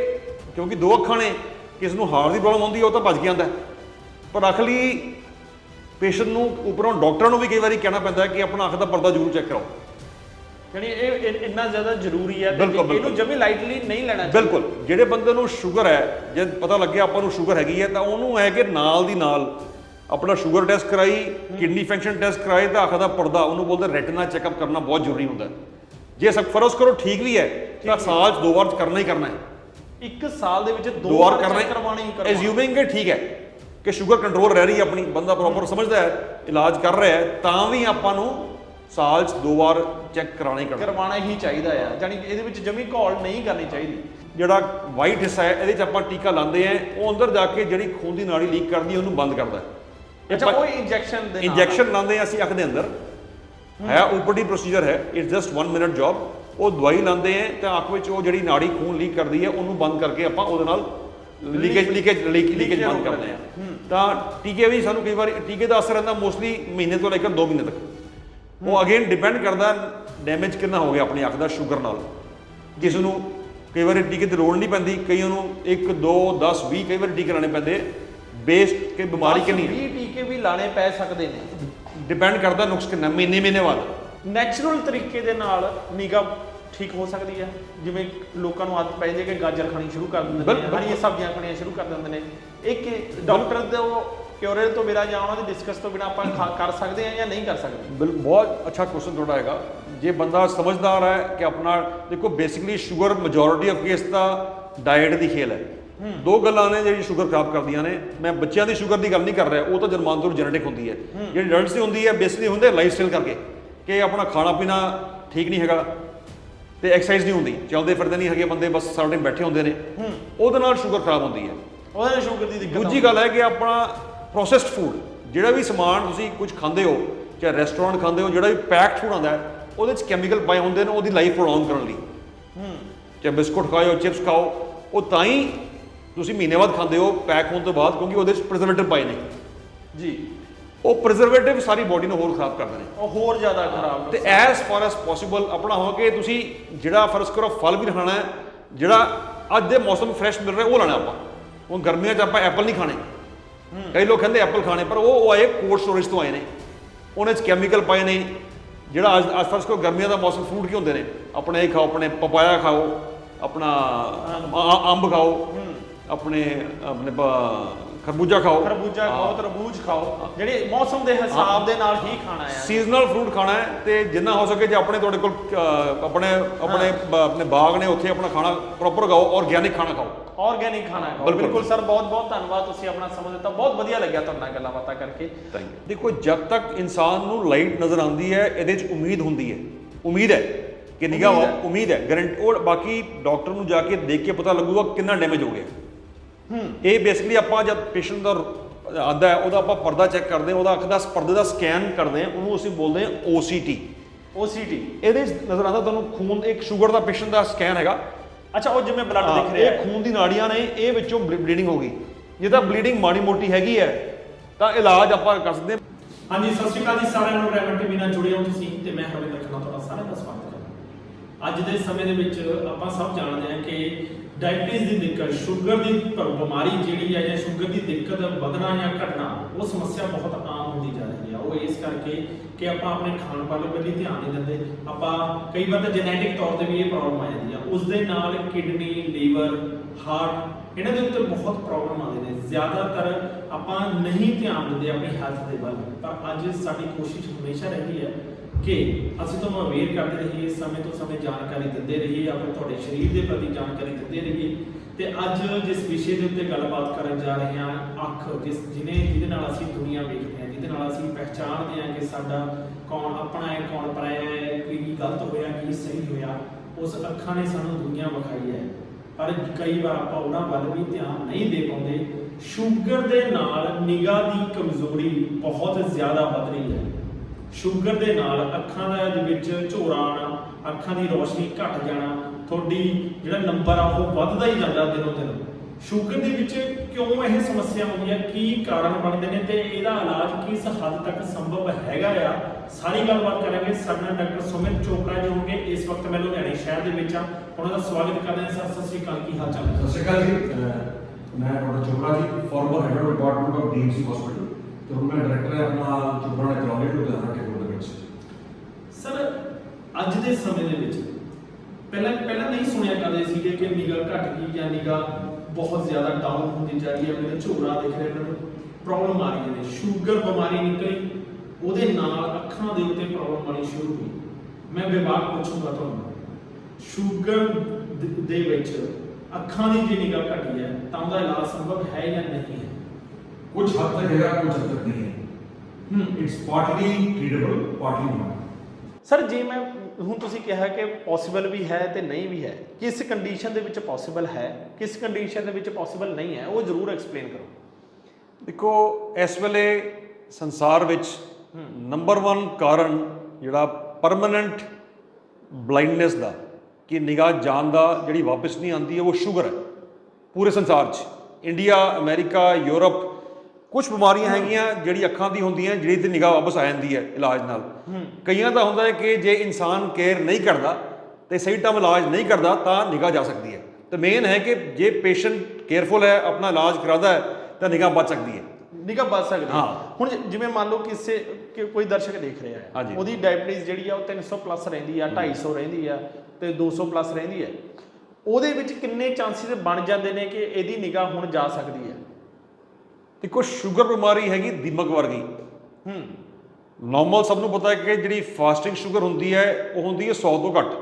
S1: ਕਿਉਂਕਿ ਦੋ ਅੱਖਾਂ ਨੇ, ਕਿਸ ਨੂੰ ਹਾਰਟ ਦੀ ਪ੍ਰੋਬਲਮ ਹੁੰਦੀ ਹੈ, ਉਹ ਤਾਂ ਭੱਜ ਕੇ ਆਉਂਦਾ ਪਰ ਅੱਖ ਲਈ ਪੇਸ਼ੈਂਟ ਨੂੰ, ਉੱਪਰੋਂ ਡਾਕਟਰਾਂ ਨੂੰ ਵੀ ਕਈ ਵਾਰੀ ਕਹਿਣਾ ਪੈਂਦਾ ਕਿ ਆਪਣਾ ਅੱਖ ਦਾ ਪਰਦਾ ਜ਼ਰੂਰ ਚੈੱਕ ਕਰਾਓ।
S2: ਯਾਨੀ ਇਹ ਇੰਨਾ ਜ਼ਿਆਦਾ ਜ਼ਰੂਰੀ ਹੈ ਤੇ
S1: ਬਿਲਕੁਲ,
S2: ਇਹਨੂੰ। ਜਮੀ ਲਾਈਟਲੀ ਨਹੀਂ ਲੈਣਾ ਚਾਹੀਦਾ।
S1: ਬਿਲਕੁਲ। ਜਿਹੜੇ ਬੰਦੇ ਨੂੰ ਸ਼ੂਗਰ ਹੈ ਜੇ ਪਤਾ ਲੱਗਿਆ ਆਪਾਂ ਨੂੰ ਸ਼ੂਗਰ ਹੈਗੀ ਹੈ ਤਾਂ ਉਹਨੂੰ ਹੈ ਕਿ ਨਾਲ ਦੀ ਨਾਲ ਆਪਣਾ ਸ਼ੂਗਰ ਟੈਸਟ ਕਰਾਈ ਕਿਡਨੀ ਫੰਕਸ਼ਨ ਟੈਸਟ ਕਰਾਈ ਤਾਂ ਅੱਖ ਦਾ ਪਰਦਾ ਉਹਨੂੰ ਬੋਲਦੇ ਰੈਟੀਨਾ ਚੈੱਕਅਪ ਕਰਨਾ ਬਹੁਤ ਜ਼ਰੂਰੀ ਹੁੰਦਾ। ਹੈ ਜੇ ਸਭ ਫਰਜ਼ ਕਰੋ ਠੀਕ ਵੀ ਹੈ ਤਾਂ ਸਾਲ 'ਚ ਦੋ ਵਾਰ ਕਰਨਾ ਹੀ ਕਰਨਾ ਹੈ।
S2: ਇੱਕ ਸਾਲ ਦੇ ਵਿੱਚ ਦੋ
S1: ਵਾਰ
S2: ਵਾਰ
S1: ਕਰਨਾ
S2: check ਕਰਵਾਉਣਾ ਹੀ ਕਰਵਾਉਣਾ।
S1: ਐਜ਼ਿਊਮਿੰਗ ਕਿ ਠੀਕ ਹੈ ਕਿ ਸ਼ੂਗਰ ਕੰਟਰੋਲ ਰਹਿ ਰਹੀ ਹੈ ਆਪਣੀ ਬੰਦਾ ਪ੍ਰੋਪਰ ਸਮਝਦਾ ਹੈ ਇਲਾਜ ਕਰ ਰਿਹਾ ਹੈ ਤਾਂ ਵੀ ਆਪਾਂ ਨੂੰ ਸਾਲ 'ਚ ਦੋ ਵਾਰ ਚੈੱਕ ਕਰਾਉਣਾ ਹੀ ਕਰਨਾ।
S2: ਕਰਵਾਉਣਾ ਹੀ ਚਾਹੀਦਾ ਆ। ਯਾਨੀ ਕਿ ਇਹਦੇ ਵਿੱਚ ਜਮੀ ਘੋਲ ਨਹੀਂ ਕਰਨੀ ਚਾਹੀਦੀ।
S1: ਜਿਹੜਾ ਵਾਈਟ ਹਿੱਸਾ ਹੈ ਇਹਦੇ 'ਚ ਆਪਾਂ ਟੀਕਾ ਲਾਉਂਦੇ ਆ ਉਹ ਅੰਦਰ ਜਾ ਕੇ ਜਿਹੜੀ ਖੂਨ ਦੀ ਨਾੜੀ ਲੀਕ ਕਰਦੀ ਹੈ ਉਹਨੂੰ ਬੰਦ ਕਰਦਾ
S2: ਅੱਛਾ ਉਹ ਇੰਜੈਕਸ਼ਨ ਦੇ
S1: ਇੰਜੈਕਸ਼ਨ ਲਾਉਂਦੇ ਹਾਂ ਅਸੀਂ ਅੱਖ ਦੇ ਅੰਦਰ। ਹੈ। ਓਪੀਡੀ ਪ੍ਰੋਸੀਜਰ ਹੈ ਇਟਸ ਜਸਟ 1 ਮਿੰਟ ਜੌਬ ਉਹ ਦਵਾਈ ਲਾਉਂਦੇ ਆ ਤਾਂ ਅੱਖ ਵਿੱਚ ਉਹ ਜਿਹੜੀ ਨਾੜੀ ਖੂਨ ਲੀਕ ਕਰਦੀ ਹੈ ਉਹਨੂੰ ਬੰਦ ਕਰਕੇ ਆਪਾਂ ਉਹਦੇ ਨਾਲ ਲੀਕੇਜ ਲੀਕੇਜ ਲੀਕੇਜ ਬੰਦ ਕਰਦੇ ਆ ਤਾਂ ਟੀਕੇ ਵੀ ਸਾਨੂੰ ਕਈ ਵਾਰ ਟੀਕੇ ਦਾ ਅਸਰ ਰਹਿੰਦਾ ਮੋਸਟਲੀ ਮਹੀਨੇ ਤੋਂ ਲੈ ਕੇ 2 ਮਹੀਨੇ ਤੱਕ। ਉਹ ਅਗੇਨ ਡਿਪੈਂਡ ਕਰਦਾ ਡੈਮੇਜ ਕਿੰਨਾ ਹੋ ਗਿਆ ਆਪਣੀ ਅੱਖ ਦਾ ਸ਼ੂਗਰ ਨਾਲ। ਕਿਸ ਨੂੰ ਕਈ ਵਾਰੀ ਟੀਕੇ ਦੀ ਲੋੜ ਨਹੀਂ ਪੈਂਦੀ ਕਈਆਂ ਨੂੰ 1 2 10 20 ਕਈ ਵਾਰੀ ਟੀਕੇ ਲਾਣੇ ਪੈਂਦੇ। ਬੇਸਡ ਕਿ ਬਿਮਾਰੀ ਕਿੰਨੀ ਹੈ?
S2: 20 ਟੀਕੇ ਵੀ ਲਾਣੇ ਪੈ ਸਕਦੇ ਨੇ।
S1: ਡਿਪੈਂਡ ਕਰਦਾ ਨੁਕਸ ਕਿੰਨਾ ਮਹੀਨੇ ਮਹੀਨੇ ਬਾਅਦ।
S2: ਨੈਚੁਰਲ ਤਰੀਕੇ ਦੇ ਨਾਲ ਨਿਗਾ ਠੀਕ ਹੋ ਸਕਦੀ ਹੈ। ਜਿਵੇਂ ਲੋਕਾਂ ਨੂੰ ਆਦਤ ਪੈ ਹੈ ਕਿ ਗਾਜਰ ਖਾਣੀ ਸ਼ੁਰੂ ਕਰ ਦਿੰਦੇ ਨੇ। ਹਰੀਆਂ ਸਬਜ਼ੀਆਂ ਖਾਣੀਆਂ ਸ਼ੁਰੂ ਕਰ ਦਿੰਦੇ ਨੇ। ਇਹ ਕਿ ਡਾਕਟਰ ਦੇ ਕਿਉਰੇ ਤੋਂ ਬਿਨਾਂ ਜਾਂ ਉਹਨਾਂ ਦੀ ਡਿਸਕਸ ਤੋਂ ਬਿਨਾਂ ਆਪਾਂ ਕਰ ਸਕਦੇ ਹਾਂ ਜਾਂ ਨਹੀਂ ਕਰ ਸਕਦੇ?
S1: ਬਿਲ ਬਹੁਤ ਅੱਛਾ ਕੁਐਸਚਨ ਤੁਹਾਡਾ ਹੈਗਾ। ਜੇ ਬੰਦਾ ਸਮਝਦਾਰ ਹੈ ਕਿ ਆਪਣਾ ਦੇਖੋ basically sugar majority of case ਤਾਂ ਡਾਈਟ ਦੀ ਖੇਲ ਹੈ। ਦੋ ਗੱਲਾਂ ਨੇ ਜਿਹੜੀ ਸ਼ੂਗਰ ਖਰਾਬ ਕਰਦੀਆਂ ਨੇ। ਮੈਂ ਬੱਚਿਆਂ ਦੀ ਸ਼ੂਗਰ ਦੀ ਗੱਲ ਨਹੀਂ ਕਰ ਰਿਹਾ ਉਹ ਤਾਂ ਜਨਮਾਨ ਤੋਂ ਜੈਨੇਟਿਕ ਹੁੰਦੀ ਹੈ। ਜਿਹੜੀ ਅਡਲਟਸ ਦੀ ਹੁੰਦੀ ਹੈ ਬੇਸਿਕਲੀ ਹੁੰਦੇ ਲਾਈਫ ਸਟਾਈਲ ਕਰਕੇ ਕਿ ਆਪਣਾ ਖਾਣਾ ਪੀਣਾ ਠੀਕ ਨਹੀਂ ਹੈਗਾ ਤੇ ਐਕਸਰਸਾਈਜ਼ ਨਹੀਂ ਹੁੰਦੀ। ਚੱਲਦੇ ਫਿਰਦੇ ਨਹੀਂ ਹੈਗੇ ਬੰਦੇ ਬਸ ਸਾਰਾ ਟਾਈਮ ਬੈਠੇ ਹੁੰਦੇ ਨੇ। ਉਹਦੇ ਨਾਲ ਸ਼ੂਗਰ ਖਰਾਬ ਹੁੰਦੀ ਹੈ।
S2: ਉਹਦੇ ਨਾਲ ਸ਼ੂਗਰ ਦੀ ਦਿੱਕਤ
S1: ਦੂਜੀ ਗੱਲ ਹੈ ਕਿ ਆਪਣਾ ਪ੍ਰੋਸੈਸਡ ਫੂਡ ਜਿਹੜਾ ਵੀ ਸਮਾਨ ਤੁਸੀਂ ਕੁਝ ਖਾਂਦੇ ਹੋ ਚਾਹੇ ਰੈਸਟੋਰੈਂਟ ਖਾਂਦੇ ਹੋ ਜਿਹੜਾ ਵੀ ਪੈਕਡ ਫੂਡ ਆਉਂਦਾ ਹੈ ਉਹਦੇ ਵਿੱਚ ਕੈਮੀਕਲ ਪਾਏ ਹੁੰਦੇ ਨੇ ਉਹਦੀ ਲਾਈਫ ਪ੍ਰੋਲੋਂਗ ਕਰਨ ਲਈ।
S2: ਹੂੰ
S1: ਚਾਹੇ ਬਿਸਕੁਟ ਖਾਓ ਚਿਪਸ ਖਾਓ ਉਹ ਤਾਂ ਹੀ ਤੁਸੀਂ ਮਹੀਨੇ ਬਾਅਦ ਖਾਂਦੇ ਹੋ ਪੈਕ ਹੋਣ ਤੋਂ ਬਾਅਦ ਕਿਉਂਕਿ ਉਹਦੇ ਵਿੱਚ ਪ੍ਰੀਜ਼ਰਵੇਟਿਵ ਪਾਏ ਨੇ।
S2: ਜੀ।
S1: ਉਹ ਪ੍ਰੀਜ਼ਰਵੇਟਿਵ ਸਾਰੀ ਬੋਡੀ ਨੂੰ ਹੋਰ ਖਰਾਬ ਕਰਦੇ ਨੇ।
S2: ਉਹ ਹੋਰ ਜ਼ਿਆਦਾ ਖਰਾਬ
S1: ਤੇ ਐਸ ਫਾਰ ਐਸ ਪੋਸੀਬਲ ਆਪਣਾ ਹੋ ਕਿ ਤੁਸੀਂ ਜਿਹੜਾ ਫਰਜ਼ ਕਰੋ ਫਲ ਵੀ ਖਾਣਾ ਹੈ ਜਿਹੜਾ ਅੱਜ ਦੇ ਮੌਸਮ ਫਰੈਸ਼ ਮਿਲ ਰਿਹਾ ਉਹ ਲੈਣਾ ਆਪਾਂ। ਹੁਣ ਗਰਮੀਆਂ 'ਚ ਆਪਾਂ ਐਪਲ ਨਹੀਂ ਖਾਣੇ। ਕਈ ਲੋਕ ਕਹਿੰਦੇ ਐਪਲ ਖਾਣੇ ਪਰ ਉਹ ਉਹ ਆਏ ਕੋਲਡ ਸਟੋਰੇਜ ਤੋਂ ਆਏ ਨੇ। ਉਹਨਾਂ 'ਚ ਕੈਮੀਕਲ ਪਾਏ ਨੇ। ਜਿਹੜਾ ਅੱਜ ਅੱਜ ਫਰਜ਼ ਕਰੋ ਗਰਮੀਆਂ ਦਾ ਮੌਸਮ ਫਰੂਟ ਕੀ ਹੁੰਦੇ ਨੇ? ਆਪਣੇ ਇਹ ਖਾਓ ਆਪਣੇ ਪਪਾਇਆ ਖਾਓ ਆਪਣਾ ਅੰਬ ਖਾਓ ਆਪਣੇ ਆਪਣੇ ਖਰਬੂਜਾ ਖਾਓ।
S2: ਖਰਬੂਜਾ ਖਾਓ ਤਰਬੂਜ ਖਾਓ। ਜਿਹੜੇ ਮੌਸਮ ਦੇ ਹਿਸਾਬ ਦੇ ਨਾਲ ਹੀ ਖਾਣਾ ਹੈ।
S1: ਸੀਜ਼ਨਲ ਫਰੂਟ ਖਾਣਾ ਹੈ ਤੇ ਜਿੰਨਾ ਹੋ ਸਕੇ ਜੇ ਆਪਣੇ ਤੁਹਾਡੇ ਕੋਲ ਆਪਣੇ ਆਪਣੇ ਆਪਣੇ ਬਾਗ ਨੇ ਉੱਥੇ ਆਪਣਾ ਖਾਣਾ ਪ੍ਰੋਪਰ ਖਾਓ ਆਰਗੈਨਿਕ ਖਾਣਾ ਖਾਓ।
S2: ਆਰਗੈਨਿਕ ਖਾਣਾ ਖਾਓ।
S1: ਬਿਲਕੁਲ।
S2: ਸਰ ਬਹੁਤ ਬਹੁਤ ਧੰਨਵਾਦ ਤੁਸੀਂ ਆਪਣਾ ਸਮਾਂ ਦਿੱਤਾ। ਬਹੁਤ ਵਧੀਆ ਲੱਗਿਆ ਤੁਹਾਡੇ ਨਾਲ ਗੱਲਾਂ ਬਾਤਾਂ ਕਰਕੇ।
S1: ਦੇਖੋ ਜਦ ਤੱਕ ਇਨਸਾਨ ਨੂੰ ਲਾਈਟ ਨਜ਼ਰ ਆਉਂਦੀ ਹੈ ਇਹਦੇ 'ਚ ਉਮੀਦ ਹੁੰਦੀ ਹੈ। ਉਮੀਦ ਹੈ ਕਿ ਨਿਗਾਹ
S2: ਉਮੀਦ ਹੈ।
S1: ਉਮੀਦ ਹੈ। ਗਰੰਟ ਉਹ ਬਾਕੀ ਡਾਕਟਰ ਨੂੰ ਜਾ ਕੇ ਦੇਖ ਕੇ ਪਤਾ ਲੱਗੂਗਾ ਕਿੰਨਾ ਡੈਮੇਜ ਹੋ ਗਿਆ।
S2: ਹੂੰ।
S1: ਇਹ ਬੇਸਿਕਲੀ ਆਪਾਂ ਜਦ ਪੇਸ਼ੈਂਟ ਦਾ ਆਂਦਾ ਹੈ ਉਹਦਾ ਆਪਾਂ ਪਰਦਾ ਚੈੱਕ ਕਰਦੇ ਹਾਂ ਉਹਦਾ ਅੱਖ ਦਾ ਪਰਦੇ ਦਾ ਸਕੈਨ ਕਰਦੇ ਹਾਂ ਉਹਨੂੰ ਅਸੀਂ ਬੋਲਦੇ ਹਾਂ OCT
S2: OCT
S1: ਇਹਦੇ ਨਜ਼ਰ ਆਉਂਦਾ ਤੁਹਾਨੂੰ ਖੂਨ ਇੱਕ ਸ਼ੂਗਰ ਦਾ ਪੇਸ਼ੈਂਟ ਦਾ ਸਕੈਨ ਹੈਗਾ।
S2: ਅੱਛਾ ਉਹ ਜਿਵੇਂ ਬਲੱਡ ਦਿਖ ਰਿਹਾ
S1: ਇਹ
S2: ਹੈ।
S1: ਖੂਨ ਦੀ ਨਾੜੀਆਂ ਨੇ ਇਹ ਵਿੱਚੋਂ ਬਲੀਡਿੰਗ ਹੋ ਗਈ। ਜੇ ਤਾਂ ਬਲੀਡਿੰਗ ਮਾੜੀ ਮੋਟੀ ਹੈਗੀ ਹੈ ਤਾਂ ਇਲਾਜ ਆਪਾਂ ਕਰ ਸਕਦੇ ਹਾਂ।
S3: ਹਾਂਜੀ ਸਤਿ ਸ਼੍ਰੀ ਅਕਾਲ ਜੀ ਸਾਰਿਆਂ ਨੂੰ ਰੈਵਨ ਟੀਵੀ ਨਾਲ ਜੁੜੇ ਹੋ ਤੁਸੀਂ ਤੇ ਮੈਂ ਹਰਿੰਦਰ ਖੰਨਾ ਤੁਹਾਡਾ ਸਾਰਿਆਂ ਦਾ ਸਵਾਗਤ ਕਰਦਾ ਅੱਜ ਦੇ ਸਮੇਂ ਦੇ ਵਿੱਚ ਆਪਾਂ ਸਭ ਜਾਣਦੇ ਹਾਂ ਕਿ ਡਾਇਬੀਟੀਜ਼ ਦੀ ਦਿੱਕਤ ਸ਼ੂਗਰ ਦੀ ਬਿਮਾਰੀ ਜਿਹੜੀ ਹੈ ਜਾਂ ਸ਼ੂਗਰ ਦੀ ਦਿੱਕਤ, ਵਧਣਾ ਜਾਂ ਘਟਣਾ, ਉਹ ਸਮੱਸਿਆ ਬਹੁਤ ਆਮ ਹੁੰਦੀ ਜਾ ਰਹੀ ਹੈ। ਉਹ ਇਸ ਕਰਕੇ ਕਿ ਆਪਾਂ ਆਪਣੇ ਖਾਣ ਪਾਣ ਵੱਲ ਹੀ ਧਿਆਨ ਨਹੀਂ ਦਿੰਦੇ। ਆਪਾਂ ਕਈ ਵਾਰ ਤਾਂ ਜੈਨੇਟਿਕ ਤੌਰ ਤੇ ਵੀ ਇਹ ਪ੍ਰੋਬਲਮ ਆ ਜਾਂਦੀ ਆ। ਉਸ ਦੇ ਨਾਲ ਕਿਡਨੀ ਲੀਵਰ ਹਾਰਟ ਇਹਨਾਂ ਦੇ ਉੱਤੇ ਬਹੁਤ ਪ੍ਰੋਬਲਮ ਆਉਂਦੇ ਨੇ। ਜ਼ਿਆਦਾਤਰ ਆਪਾਂ ਨਹੀਂ ਧਿਆਨ ਦਿੰਦੇ ਆਪਣੀ ਹੈਲਥ ਦੇ ਵੱਲ। ਪਰ ਅੱਜ ਸਾਡੀ ਕੋਸ਼ਿਸ਼ ਹਮੇਸ਼ਾ ਰਹੀ ਹੈ ਕਿ ਅਸੀਂ ਤੁਹਾਨੂੰ ਅਵੇਅਰ ਕਰਦੇ ਰਹੀਏ, ਸਮੇਂ ਤੋਂ ਸਮੇਂ ਜਾਣਕਾਰੀ ਦਿੰਦੇ ਰਹੀਏ, ਆਪਣੇ ਤੁਹਾਡੇ ਸਰੀਰ ਦੇ ਪ੍ਰਤੀ ਜਾਣਕਾਰੀ ਦਿੰਦੇ ਰਹੀਏ। ਤੇ ਅੱਜ ਜਿਸ ਵਿਸ਼ੇ ਦੇ ਉੱਤੇ ਗੱਲਬਾਤ ਕਰਨ ਜਾ ਰਹੇ ਹਾਂ, ਅੱਖ ਜਿਸ ਜਿਹਨੇ ਜਿਹਦੇ ਨਾਲ ਅਸੀਂ ਦੁਨੀਆ ਵੇਖਦੇ ਹਾਂ, ਜਿਹਦੇ ਨਾਲ ਅਸੀਂ ਪਹਿਚਾਣਦੇ ਹਾਂ ਕਿ ਸਾਡਾ ਕੌਣ ਆਪਣਾ ਹੈ, ਕੌਣ ਪਰਾਇਆ ਹੈ, ਕੀ ਗਲਤ ਹੋਇਆ, ਕੀ ਸਹੀ ਹੋਇਆ, ਉਸ ਅੱਖਾਂ ਨੇ ਸਾਨੂੰ ਦੁਨੀਆ ਵਿਖਾਈ ਹੈ। ਪਰ ਕਈ ਵਾਰ ਆਪਾਂ ਉਹਨਾਂ ਵੱਲ ਵੀ ਧਿਆਨ ਨਹੀਂ ਦੇ ਪਾਉਂਦੇ। ਸ਼ੂਗਰ ਦੇ ਨਾਲ ਨਿਗਾਹ ਦੀ ਕਮਜ਼ੋਰੀ ਬਹੁਤ ਜ਼ਿਆਦਾ ਵੱਧ ਰਹੀ ਹੈ। ਸ਼ੂਗਰ ਦੇ ਨਾਲ ਅੱਖਾਂ ਦਾ ਦੇ ਵਿੱਚ ਝੋਰਾ ਆਉਣਾ, ਅੱਖਾਂ ਦੀ ਰੋਸ਼ਨੀ ਘਟ ਜਾਣਾ, ਤੁਹਾਡੀ ਜਿਹੜਾ ਨੰਬਰ ਆ ਉਹ ਵੱਧਦਾ ਹੀ ਜਾਂਦਾ ਦਿਨੋਂ ਦਿਨ। ਸ਼ੂਗਰ ਦੇ ਵਿੱਚ ਕਿਉਂ ਇਹ ਸਮੱਸਿਆ ਆਉਂਦੀ ਹੈ? ਕੀ ਕਾਰਨ ਬਣਦੇ ਨੇ ਤੇ ਇਹਦਾ ਇਲਾਜ ਕਿਸ ਹੱਦ ਤੱਕ ਸੰਭਵ ਹੈਗਾ ਆ? ਸਾਰੀ ਗੱਲਬਾਤ ਕਰਾਂਗੇ। ਸਾਡੇ ਡਾਕਟਰ ਸੁਮਿਤ ਚੋਪੜਾ ਜੀ ਹੋਣਗੇ। ਇਸ ਵਕਤ ਮੈਂ ਲੁਧਿਆਣੇ ਸ਼ਹਿਰ ਦੇ ਵਿੱਚ ਆ ਉਹਨਾਂ ਦਾ ਸਵਾਗਤ ਕਰਦੇ ਹਾਂ। ਸਰ, ਸਤਿ ਸ਼੍ਰੀ ਅਕਾਲ। ਕੀ ਹਾਲ ਚਾਲ
S4: ਸਤਿ ਸ਼੍ਰੀ ਅਕਾਲ ਜੀ। ਮੈਂ doctor Chopra ji former head of department of DMC hospital ਤੇ ਹੁਣ ਮੈਂ ਡਾਇਰੈਕਟਰ ਹਾਂ ਆਪਣਾ ਚੋਪੜਾ ਨੈਕਰੋਲੋਜੀ ਲੁਧਿਆਣਾ।
S3: ਸਰ ਅੱਜ ਦੇ ਸਮੇਂ ਦੇ ਵਿੱਚ ਪਹਿਲਾਂ ਪਹਿਲਾਂ ਨਹੀਂ ਸੁਣਿਆ ਕਰਦੇ ਸੀਗੇ ਕਿ ਨਿਗਾਹ ਘਟ ਗਈ ਜਾਂ ਨਿਗਾਹ ਬਹੁਤ ਜ਼ਿਆਦਾ ਡਾਊਨ ਹੁੰਦੀ ਜਾ ਰਹੀ ਹੈ ਮੇਰੇ ਝੋਰਾ ਦਿਖ ਰਿਹਾ ਮੈਨੂੰ ਪ੍ਰੋਬਲਮ ਆ ਰਹੀ ਹੈ। ਸ਼ੂਗਰ ਬਿਮਾਰੀ ਨਿਕਲੀ ਉਹਦੇ ਨਾਲ ਅੱਖਾਂ ਦੇ ਉੱਤੇ ਪ੍ਰੋਬਲਮ ਆਣੀ ਸ਼ੁਰੂ ਹੋਈ। ਮੈਂ ਵਿਭਾਗ ਪੁੱਛੂੰਗਾ ਤੁਹਾਨੂੰ। ਸ਼ੂਗਰ ਦ- ਵਿੱਚ ਅੱਖਾਂ ਦੀ ਜੇ ਨਿਗਾਹ ਘਟੀ ਹੈ ਤਾਂ ਉਹਦਾ ਇਲਾਜ ਸੰਭਵ ਹੈ ਜਾਂ ਨਹੀਂ ਹੈ?
S4: ਕੁਝ ਹੱਦ ਤੱਕ ਹੈਗਾ ਕੁਝ ਹੱਦ ਤੱਕ ਨਹੀਂ ਹੈ।
S3: ਹੂੰ।
S4: It's partly treatable ਪਾਰਟਲੀ not
S2: sir ਜੇ ਮੈਂ ਹੁਣ ਤੁਸੀਂ ਕਿਹਾ ਕਿ ਪੋਸੀਬਲ ਵੀ ਹੈ ਤੇ ਨਹੀਂ ਵੀ ਹੈ, ਕਿਸ ਕੰਡੀਸ਼ਨ ਦੇ ਵਿੱਚ ਪੋਸੀਬਲ ਹੈ, ਕਿਸ ਕੰਡੀਸ਼ਨ ਦੇ ਵਿੱਚ ਪੋਸੀਬਲ ਨਹੀਂ ਹੈ, ਉਹ ਜ਼ਰੂਰ ਐਕਸਪਲੇਨ ਕਰੋ।
S1: ਦੇਖੋ, ਇਸ ਵੇਲੇ ਸੰਸਾਰ ਵਿੱਚ ਨੰਬਰ 1 ਕਾਰਨ ਜਿਹੜਾ ਪਰਮਨੈਂਟ ਬਲਾਈਂਡਨੈਸ ਦਾ, ਕਿ ਨਿਗਾਹ ਜਾਣ ਦਾ ਜਿਹੜੀ ਵਾਪਸ ਨਹੀਂ ਆਉਂਦੀ ਹੈ ਉਹ ਸ਼ੂਗਰ ਹੈ। ਪੂਰੇ ਸੰਸਾਰ 'ਚ ਇੰਡੀਆ ਅਮਰੀਕਾ ਯੂਰਪ ਕੁਝ ਬਿਮਾਰੀਆਂ ਹੈਗੀਆਂ ਜਿਹੜੀ ਅੱਖਾਂ ਦੀ ਹੁੰਦੀਆਂ ਜਿਹੜੀ ਤੇ ਨਿਗਾਹ ਵਾਪਸ ਆ ਜਾਂਦੀ ਹੈ ਇਲਾਜ ਨਾਲ। ਕਈਆਂ ਦਾ ਹੁੰਦਾ ਹੈ ਕਿ ਜੇ ਇਨਸਾਨ ਕੇਅਰ ਨਹੀਂ ਕਰਦਾ ਤੇ ਸਹੀ ਟਾਈਮ ਇਲਾਜ ਨਹੀਂ ਕਰਦਾ ਤਾਂ ਨਿਗਾਹ ਜਾ ਸਕਦੀ ਹੈ। ਤੇ ਮੇਨ ਹੈ ਕਿ ਜੇ ਪੇਸ਼ੈਂਟ ਕੇਅਰਫੁਲ ਹੈ ਆਪਣਾ ਇਲਾਜ ਕਰਾਉਂਦਾ ਹੈ ਤਾਂ ਨਿਗਾਹ ਬਚ ਸਕਦੀ ਹੈ।
S2: ਨਿਗਾਹ ਬਚ ਸਕਦੀ ਹੈ। ਹੁਣ ਜਿਵੇਂ ਮੰਨ ਲਓ ਕਿਸੇ ਕਿ ਕੋਈ ਦਰਸ਼ਕ ਦੇਖ ਰਿਹਾ ਹੈ।
S1: ਹਾਂਜੀ।
S2: ਉਹਦੀ ਡਾਇਬੀਟੀਜ਼ ਜਿਹੜੀ ਆ ਉਹ 300 ਪਲੱਸ ਰਹਿੰਦੀ ਆ 250 ਰਹਿੰਦੀ ਆ ਤੇ 200 ਪਲੱਸ ਰਹਿੰਦੀ ਹੈ। ਉਹਦੇ ਵਿੱਚ ਕਿੰਨੇ ਚਾਂਸਸ ਬਣ ਜਾਂਦੇ ਨੇ ਕਿ ਇਹਦੀ ਨਿਗਾਹ ਹੁਣ ਜਾ ਸਕਦੀ ਹੈ?
S1: ਦੇਖੋ ਸ਼ੂਗਰ ਬਿਮਾਰੀ ਹੈਗੀ ਦੀਮਕ ਵਰਗੀ।
S2: ਹੂੰ।
S1: ਨਾਰਮਲ ਸਭ ਨੂੰ ਪਤਾ ਹੈ ਕਿ ਜਿਹੜੀ ਫਾਸਟਿੰਗ ਸ਼ੂਗਰ ਹੁੰਦੀ ਹੈ ਉਹ ਹੁੰਦੀ ਹੈ 100 ਤੋਂ ਘੱਟ।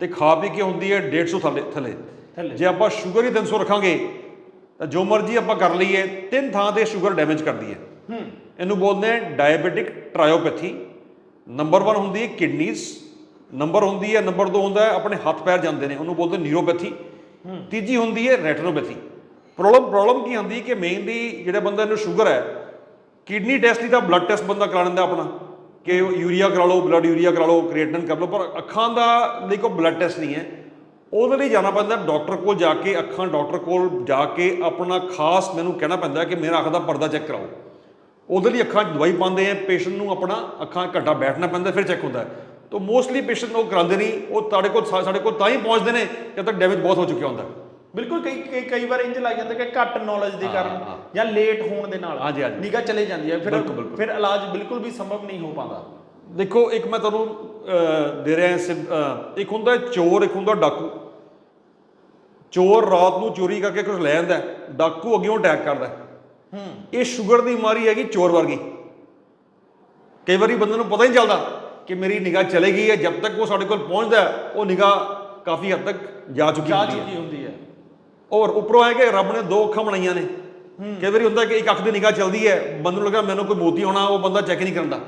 S1: ਤੇ ਖਾ ਪੀ ਕੇ ਹੁੰਦੀ ਹੈ 150 ਥੱਲੇ ਥੱਲੇ।
S2: ਥੱਲੇ।
S1: ਜੇ ਆਪਾਂ ਸ਼ੂਗਰ ਹੀ 300 ਰੱਖਾਂਗੇ ਤਾਂ ਜੋ ਮਰਜ਼ੀ ਆਪਾਂ ਕਰ ਲਈਏ ਤਿੰਨ ਥਾਂ ਤੇ ਸ਼ੂਗਰ ਡੈਮੇਜ ਕਰਦੀ ਹੈ।
S2: ਹੂੰ।
S1: ਇਹਨੂੰ ਬੋਲਦੇ ਆ ਡਾਇਬੀਟਿਕ ਟ੍ਰਾਇਓਪੈਥੀ ਨੰਬਰ 1 ਹੁੰਦੀ ਹੈ ਕਿਡਨੀਜ਼। ਨੰਬਰ ਹੁੰਦੀ ਹੈ ਨੰਬਰ 2 ਹੁੰਦਾ ਹੈ ਆਪਣੇ ਹੱਥ ਪੈਰ ਜਾਂਦੇ ਨੇ ਉਹਨੂੰ ਬੋਲਦੇ ਨਿਊਰੋਪੈਥੀ ਤੀਜੀ ਹੁੰਦੀ ਹੈ ਰੈਟਨੋਪੈਥੀ ਪ੍ਰੋਬਲਮ ਪ੍ਰੋਬਲਮ ਕੀ ਆਉਂਦੀ ਕਿ ਮੇਨਲੀ ਜਿਹੜੇ ਬੰਦੇ ਨੂੰ ਸ਼ੂਗਰ ਹੈ ਕਿਡਨੀ ਟੈਸਟ ਹੀ ਤਾਂ ਬਲੱਡ ਟੈਸਟ ਬੰਦਾ ਕਰਾ ਲੈਂਦਾ ਆਪਣਾ, ਕਿ ਯੂਰੀਆ ਕਰਾ ਲਓ ਬਲੱਡ ਯੂਰੀਆ ਕਰਾ ਲਓ ਕ੍ਰੀਏਟਿਨ ਕਰ ਲਓ, ਪਰ ਅੱਖਾਂ ਦਾ ਲਈ ਕੋਈ ਬਲੱਡ ਟੈਸਟ ਨਹੀਂ ਹੈ। ਉਹਦੇ ਲਈ ਜਾਣਾ ਪੈਂਦਾ ਡਾਕਟਰ ਕੋਲ ਜਾ ਕੇ, ਅੱਖਾਂ ਡਾਕਟਰ ਕੋਲ ਜਾ ਕੇ ਆਪਣਾ ਖਾਸ ਮੈਨੂੰ ਕਹਿਣਾ ਪੈਂਦਾ ਕਿ ਮੇਰਾ ਅੱਖ ਦਾ ਪਰਦਾ ਚੈੱਕ ਕਰਾਓ। ਉਹਦੇ ਲਈ ਅੱਖਾਂ 'ਚ ਦਵਾਈ ਪਾਉਂਦੇ ਆ ਪੇਸ਼ੈਂਟ ਨੂੰ ਆਪਣਾ ਅੱਖਾਂ ਘੰਟਾ ਬੈਠਣਾ ਪੈਂਦਾ, ਫਿਰ ਚੈੱਕ ਹੁੰਦਾ। ਤਾਂ ਮੋਸਟਲੀ ਪੇਸ਼ੈਂਟ ਉਹ ਕਰਾਉਂਦੇ ਨਹੀਂ, ਉਹ ਤੁਹਾਡੇ ਕੋਲ ਸਾ- ਸਾਡੇ ਕੋਲ ਤਾਂ ਹੀ ਪਹੁੰਚਦੇ ਨੇ, ਜਦ ਤੱਕ ਡੈਮੇਜ ਬਹੁਤ ਹੋ ਚੁੱਕਿਆ ਹੁੰਦਾ।
S2: ਬਿਲਕੁਲ ਕਈ ਕਈ ਕਈ ਵਾਰ ਇੰਜ ਲੱਗ ਜਾਂਦਾ ਕਿ ਘੱਟ ਨੌਲੇਜ ਦੇ
S1: ਹਾਂ,
S2: ਕਾਰਨ
S1: ਹਾਂ।
S2: ਜਾਂ ਲੇਟ ਹੋਣ ਦੇ ਨਾਲ
S1: ਹਾਂਜੀ।
S2: ਨਿਗਾਹ ਚਲੇ ਜਾਂਦੀ ਹੈ ਫਿਰ
S1: ਬਿਲਕੁਲ, ਬਿਲਕੁਲ।
S2: ਫਿਰ ਇਲਾਜ ਬਿਲਕੁਲ ਵੀ ਸੰਭਵ ਨਹੀਂ ਹੋ ਪਾਉਂਦਾ
S1: ਦੇਖੋ ਇੱਕ ਮੈਂ ਤੁਹਾਨੂੰ ਅਹ, ਦੇ ਰਿਹਾ ਸਿੰ- ਅਹ, ਇੱਕ ਹੁੰਦਾ ਚੋਰ ਇੱਕ ਹੁੰਦਾ ਡਾਕੂ ਚੋਰ ਰਾਤ ਨੂੰ ਚੋਰੀ ਕਰਕੇ ਕੁਝ ਲੈ ਜਾਂਦਾ ਹੈ, ਡਾਕੂ ਅੱਗਿਓਂ ਅਟੈਕ ਕਰਦਾ ਹੈ।
S2: ਹੂੰ
S1: ਇਹ ਸ਼ੂਗਰ ਦੀ ਬਿਮਾਰੀ ਹੈਗੀ ਚੋਰ ਵਰਗੀ ਕਈ ਵਾਰੀ ਬੰਦੇ ਨੂੰ ਪਤਾ ਹੀ ਨਹੀਂ ਚੱਲਦਾ ਕਿ ਮੇਰੀ ਨਿਗਾਹ ਚਲੇ ਗਈ ਹੈ ਜਦ ਤੱਕ ਉਹ ਸਾਡੇ ਕੋਲ ਪਹੁੰਚਦਾ ਹੈ, ਉਹ ਨਿਗਾਹ ਕਾਫੀ ਹੱਦ ਤੱਕ ਜਾ ਚੁੱਕੀ
S2: ਜਾ
S1: ਹੁੰਦੀ ਹੈ
S2: ਚੁੱਕੀ ਹੁੰਦੀ ਹੈ
S1: ਔਰ ਉੱਪਰੋਂ ਆਏ ਕਿ ਰੱਬ ਨੇ ਦੋ ਅੱਖਾਂ ਬਣਾਈਆਂ ਨੇ। ਕਈ ਵਾਰੀ ਹੁੰਦਾ ਕਿ ਇੱਕ ਅੱਖ ਦੀ ਨਿਗਾਹ ਚੱਲਦੀ ਹੈ ਬੰਦੇ ਨੂੰ ਲੱਗਾ ਮੈਨੂੰ ਕੋਈ ਮੋਤੀ ਹੋਣਾ ਉਹ ਬੰਦਾ ਚੈੱਕ ਨਹੀਂ ਕਰਦਾ।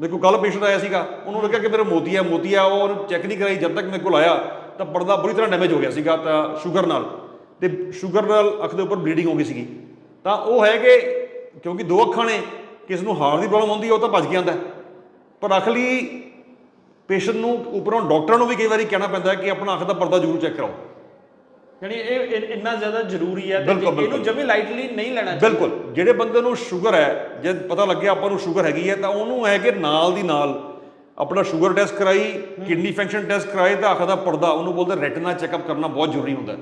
S1: ਮੇਰੇ ਕੋਲ ਕੱਲ ਪੇਸ਼ੈਂਟ ਆਇਆ ਸੀਗਾ ਉਹਨੂੰ ਲੱਗਾ ਕਿ ਮੇਰਾ ਮੋਤੀ ਹੈ ਮੋਤੀ ਹੈ ਉਹ ਚੈੱਕ ਨਹੀਂ ਕਰਾਈ ਜਦ ਤੱਕ ਮੇਰੇ ਕੋਲ ਆਇਆ ਤਾਂ ਪਰਦਾ ਬੁਰੀ ਤਰ੍ਹਾਂ ਡੈਮੇਜ ਹੋ ਗਿਆ ਸੀਗਾ ਤਾਂ ਸ਼ੂਗਰ ਨਾਲ। ਤੇ ਸ਼ੂਗਰ ਨਾਲ ਅੱਖ ਦੇ ਉੱਪਰ ਬਲੀਡਿੰਗ ਹੋ ਗਈ ਸੀਗੀ। ਤਾਂ ਉਹ ਹੈ ਕਿ ਕਿਉਂਕਿ ਦੋ ਅੱਖਾਂ ਨੇ ਕਿਸ ਨੂੰ ਹਾਰਟ ਦੀ ਪ੍ਰੋਬਲਮ ਹੁੰਦੀ ਹੈ ਉਹ ਤਾਂ ਭੱਜ ਹੁੰਦਾ ਹੈ। ਪਰ ਅੱਖ ਲਈ ਪੇਸ਼ੈਂਟ ਨੂੰ ਉੱਪਰੋਂ ਡਾਕਟਰਾਂ ਨੂੰ ਵੀ ਕਈ ਵਾਰੀ ਕਹਿਣਾ ਪੈਂਦਾ ਹੈ ਕਿ ਆਪਣਾ ਅੱਖ ਦਾ ਪਰਦਾ ਜ਼ਰੂਰ ਚੈੱਕ ਕਰਾਓ।
S2: ਯਾਨੀ ਇਹ ਇੰਨਾ ਜ਼ਿਆਦਾ ਜ਼ਰੂਰੀ ਹੈ ਤੇ
S1: ਬਿਲਕੁਲ,
S2: ਇਹਨੂੰ। ਜਮੀ ਲਾਈਟਲੀ ਨਹੀਂ ਲੈਣਾ ਚਾਹੀਦਾ।
S1: ਬਿਲਕੁਲ ਜਿਹੜੇ ਬੰਦੇ ਨੂੰ ਸ਼ੂਗਰ ਹੈ ਜੇ ਪਤਾ ਲੱਗਿਆ ਆਪਾਂ ਨੂੰ ਸ਼ੂਗਰ ਹੈਗੀ ਹੈ ਤਾਂ ਉਹਨੂੰ ਹੈ ਕਿ ਨਾਲ ਦੀ ਨਾਲ ਆਪਣਾ ਸ਼ੂਗਰ ਟੈਸਟ ਕਰਾਈ ਕਿਡਨੀ ਫੰਕਸ਼ਨ ਟੈਸਟ ਕਰਾਈ ਤਾਂ ਅੱਖ ਦਾ ਪਰਦਾ ਉਹਨੂੰ ਬੋਲਦੇ ਰੈਟਨਾ ਚੈੱਕਅਪ ਕਰਨਾ ਬਹੁਤ ਜ਼ਰੂਰੀ ਹੁੰਦਾ ਹੈ।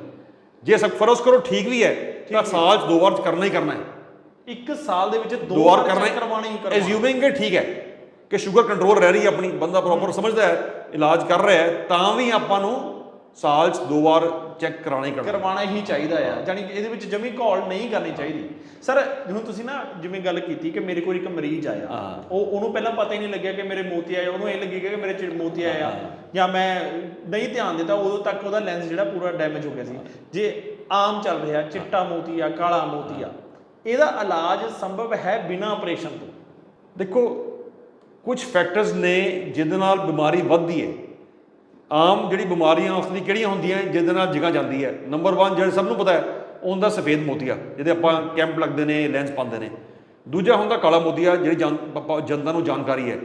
S1: ਜੇ ਸਭ ਫਰਜ਼ ਕਰੋ ਠੀਕ ਵੀ ਹੈ ਤਾਂ ਸਾਲ 'ਚ ਦੋ ਵਾਰ 'ਚ ਕਰਨਾ ਹੀ ਕਰਨਾ ਹੈ।
S2: ਇੱਕ ਸਾਲ ਦੇ ਵਿੱਚ ਦੋ
S1: ਵਾਰ ਕਰਨਾ
S2: ਕਰਵਾਉਣੀ ਹੀ ਕਰਵਾਉਣੀ।
S1: ਐਜ਼ਿਊਮਿੰਗ ਕਿ ਠੀਕ ਹੈ ਕਿ ਸ਼ੂਗਰ ਕੰਟਰੋਲ ਰਹਿ ਰਹੀ ਹੈ ਆਪਣੀ ਬੰਦਾ ਪ੍ਰੋਪਰ ਸਮਝਦਾ ਹੈ ਇਲਾਜ ਕਰ ਰਿਹਾ ਹੈ ਤਾਂ ਵੀ ਆਪਾਂ ਨੂੰ ਸਾਲ 'ਚ ਦੋ ਵਾਰ ਚੈੱਕ ਕਰਾਉਣਾ ਹੀ ਕਰਨਾ। ਹੈ।
S2: ਕਰਵਾਉਣਾ ਹੀ ਚਾਹੀਦਾ ਆ ਜਾਨੀ ਕਿ ਇਹਦੇ ਵਿੱਚ ਜਮੀ ਕਾਲ ਨਹੀਂ ਕਰਨੀ ਚਾਹੀਦੀ। ਸਰ ਹੁਣ ਤੁਸੀਂ ਨਾ ਜਿਵੇਂ ਗੱਲ ਕੀਤੀ ਕਿ ਮੇਰੇ ਕੋਲ ਇੱਕ ਮਰੀਜ਼ ਆਇਆ
S1: ਹਾਂ।
S2: ਉਹ ਉਹਨੂੰ ਪਹਿਲਾਂ ਪਤਾ ਹੀ ਨਹੀਂ ਲੱਗਿਆ ਕਿ ਮੇਰੇ ਮੋਤੀ ਆਏ ਉਹਨੂੰ ਇਹ ਲੱਗੇਗਾ ਕਿ ਮੇਰੇ ਚ ਮੋਤੀ ਆਇਆ ਜਾਂ ਮੈਂ ਨਹੀਂ ਧਿਆਨ ਦਿੱਤਾ ਉਦੋਂ ਤੱਕ ਉਹਦਾ ਲੈਂਸ ਜਿਹੜਾ ਪੂਰਾ ਡੈਮੇਜ ਹੋ ਗਿਆ ਸੀ। ਜੇ ਆਮ ਚੱਲ ਰਿਹਾ ਚਿੱਟਾ ਮੋਤੀ ਆ ਕਾਲਾ ਮੋਤੀ ਆ ਇਹਦਾ ਇਲਾਜ ਸੰਭਵ ਹੈ ਬਿਨਾਂ ਆਪਰੇਸ਼ਨ ਤੋਂ।
S1: ਦੇਖੋ ਕੁਝ ਫੈਕਟਰਸ ਨੇ ਜਿਹਦੇ ਨਾਲ ਬਿਮਾਰੀ ਵੱਧਦੀ ਹੈ। ਆਮ ਜਿਹੜੀ ਬਿਮਾਰੀਆਂ ਉਸ ਦੀ ਕਿਹੜੀਆਂ ਹੁੰਦੀਆਂ ਜਿਹਦੇ ਨਾਲ ਜਗ੍ਹਾ ਜਾਂਦੀ ਹੈ? ਨੰਬਰ 1 ਜਿਹੜਾ ਸਭ ਨੂੰ ਪਤਾ ਹੈ ਉਹ ਹੁੰਦਾ ਸਫੇਦ ਮੋਤੀਆ ਜਿਹਦੇ ਆਪਾਂ ਕੈਂਪ ਲੱਗਦੇ ਨੇ ਲੈਂਸ ਪਾਉਂਦੇ ਨੇ। ਦੂਜਾ ਹੁੰਦਾ ਕਾਲਾ ਮੋਤੀਆ ਜਿਹੜੀ ਜਨਤਾ ਨੂੰ ਜਾਣਕਾਰੀ ਹੈ।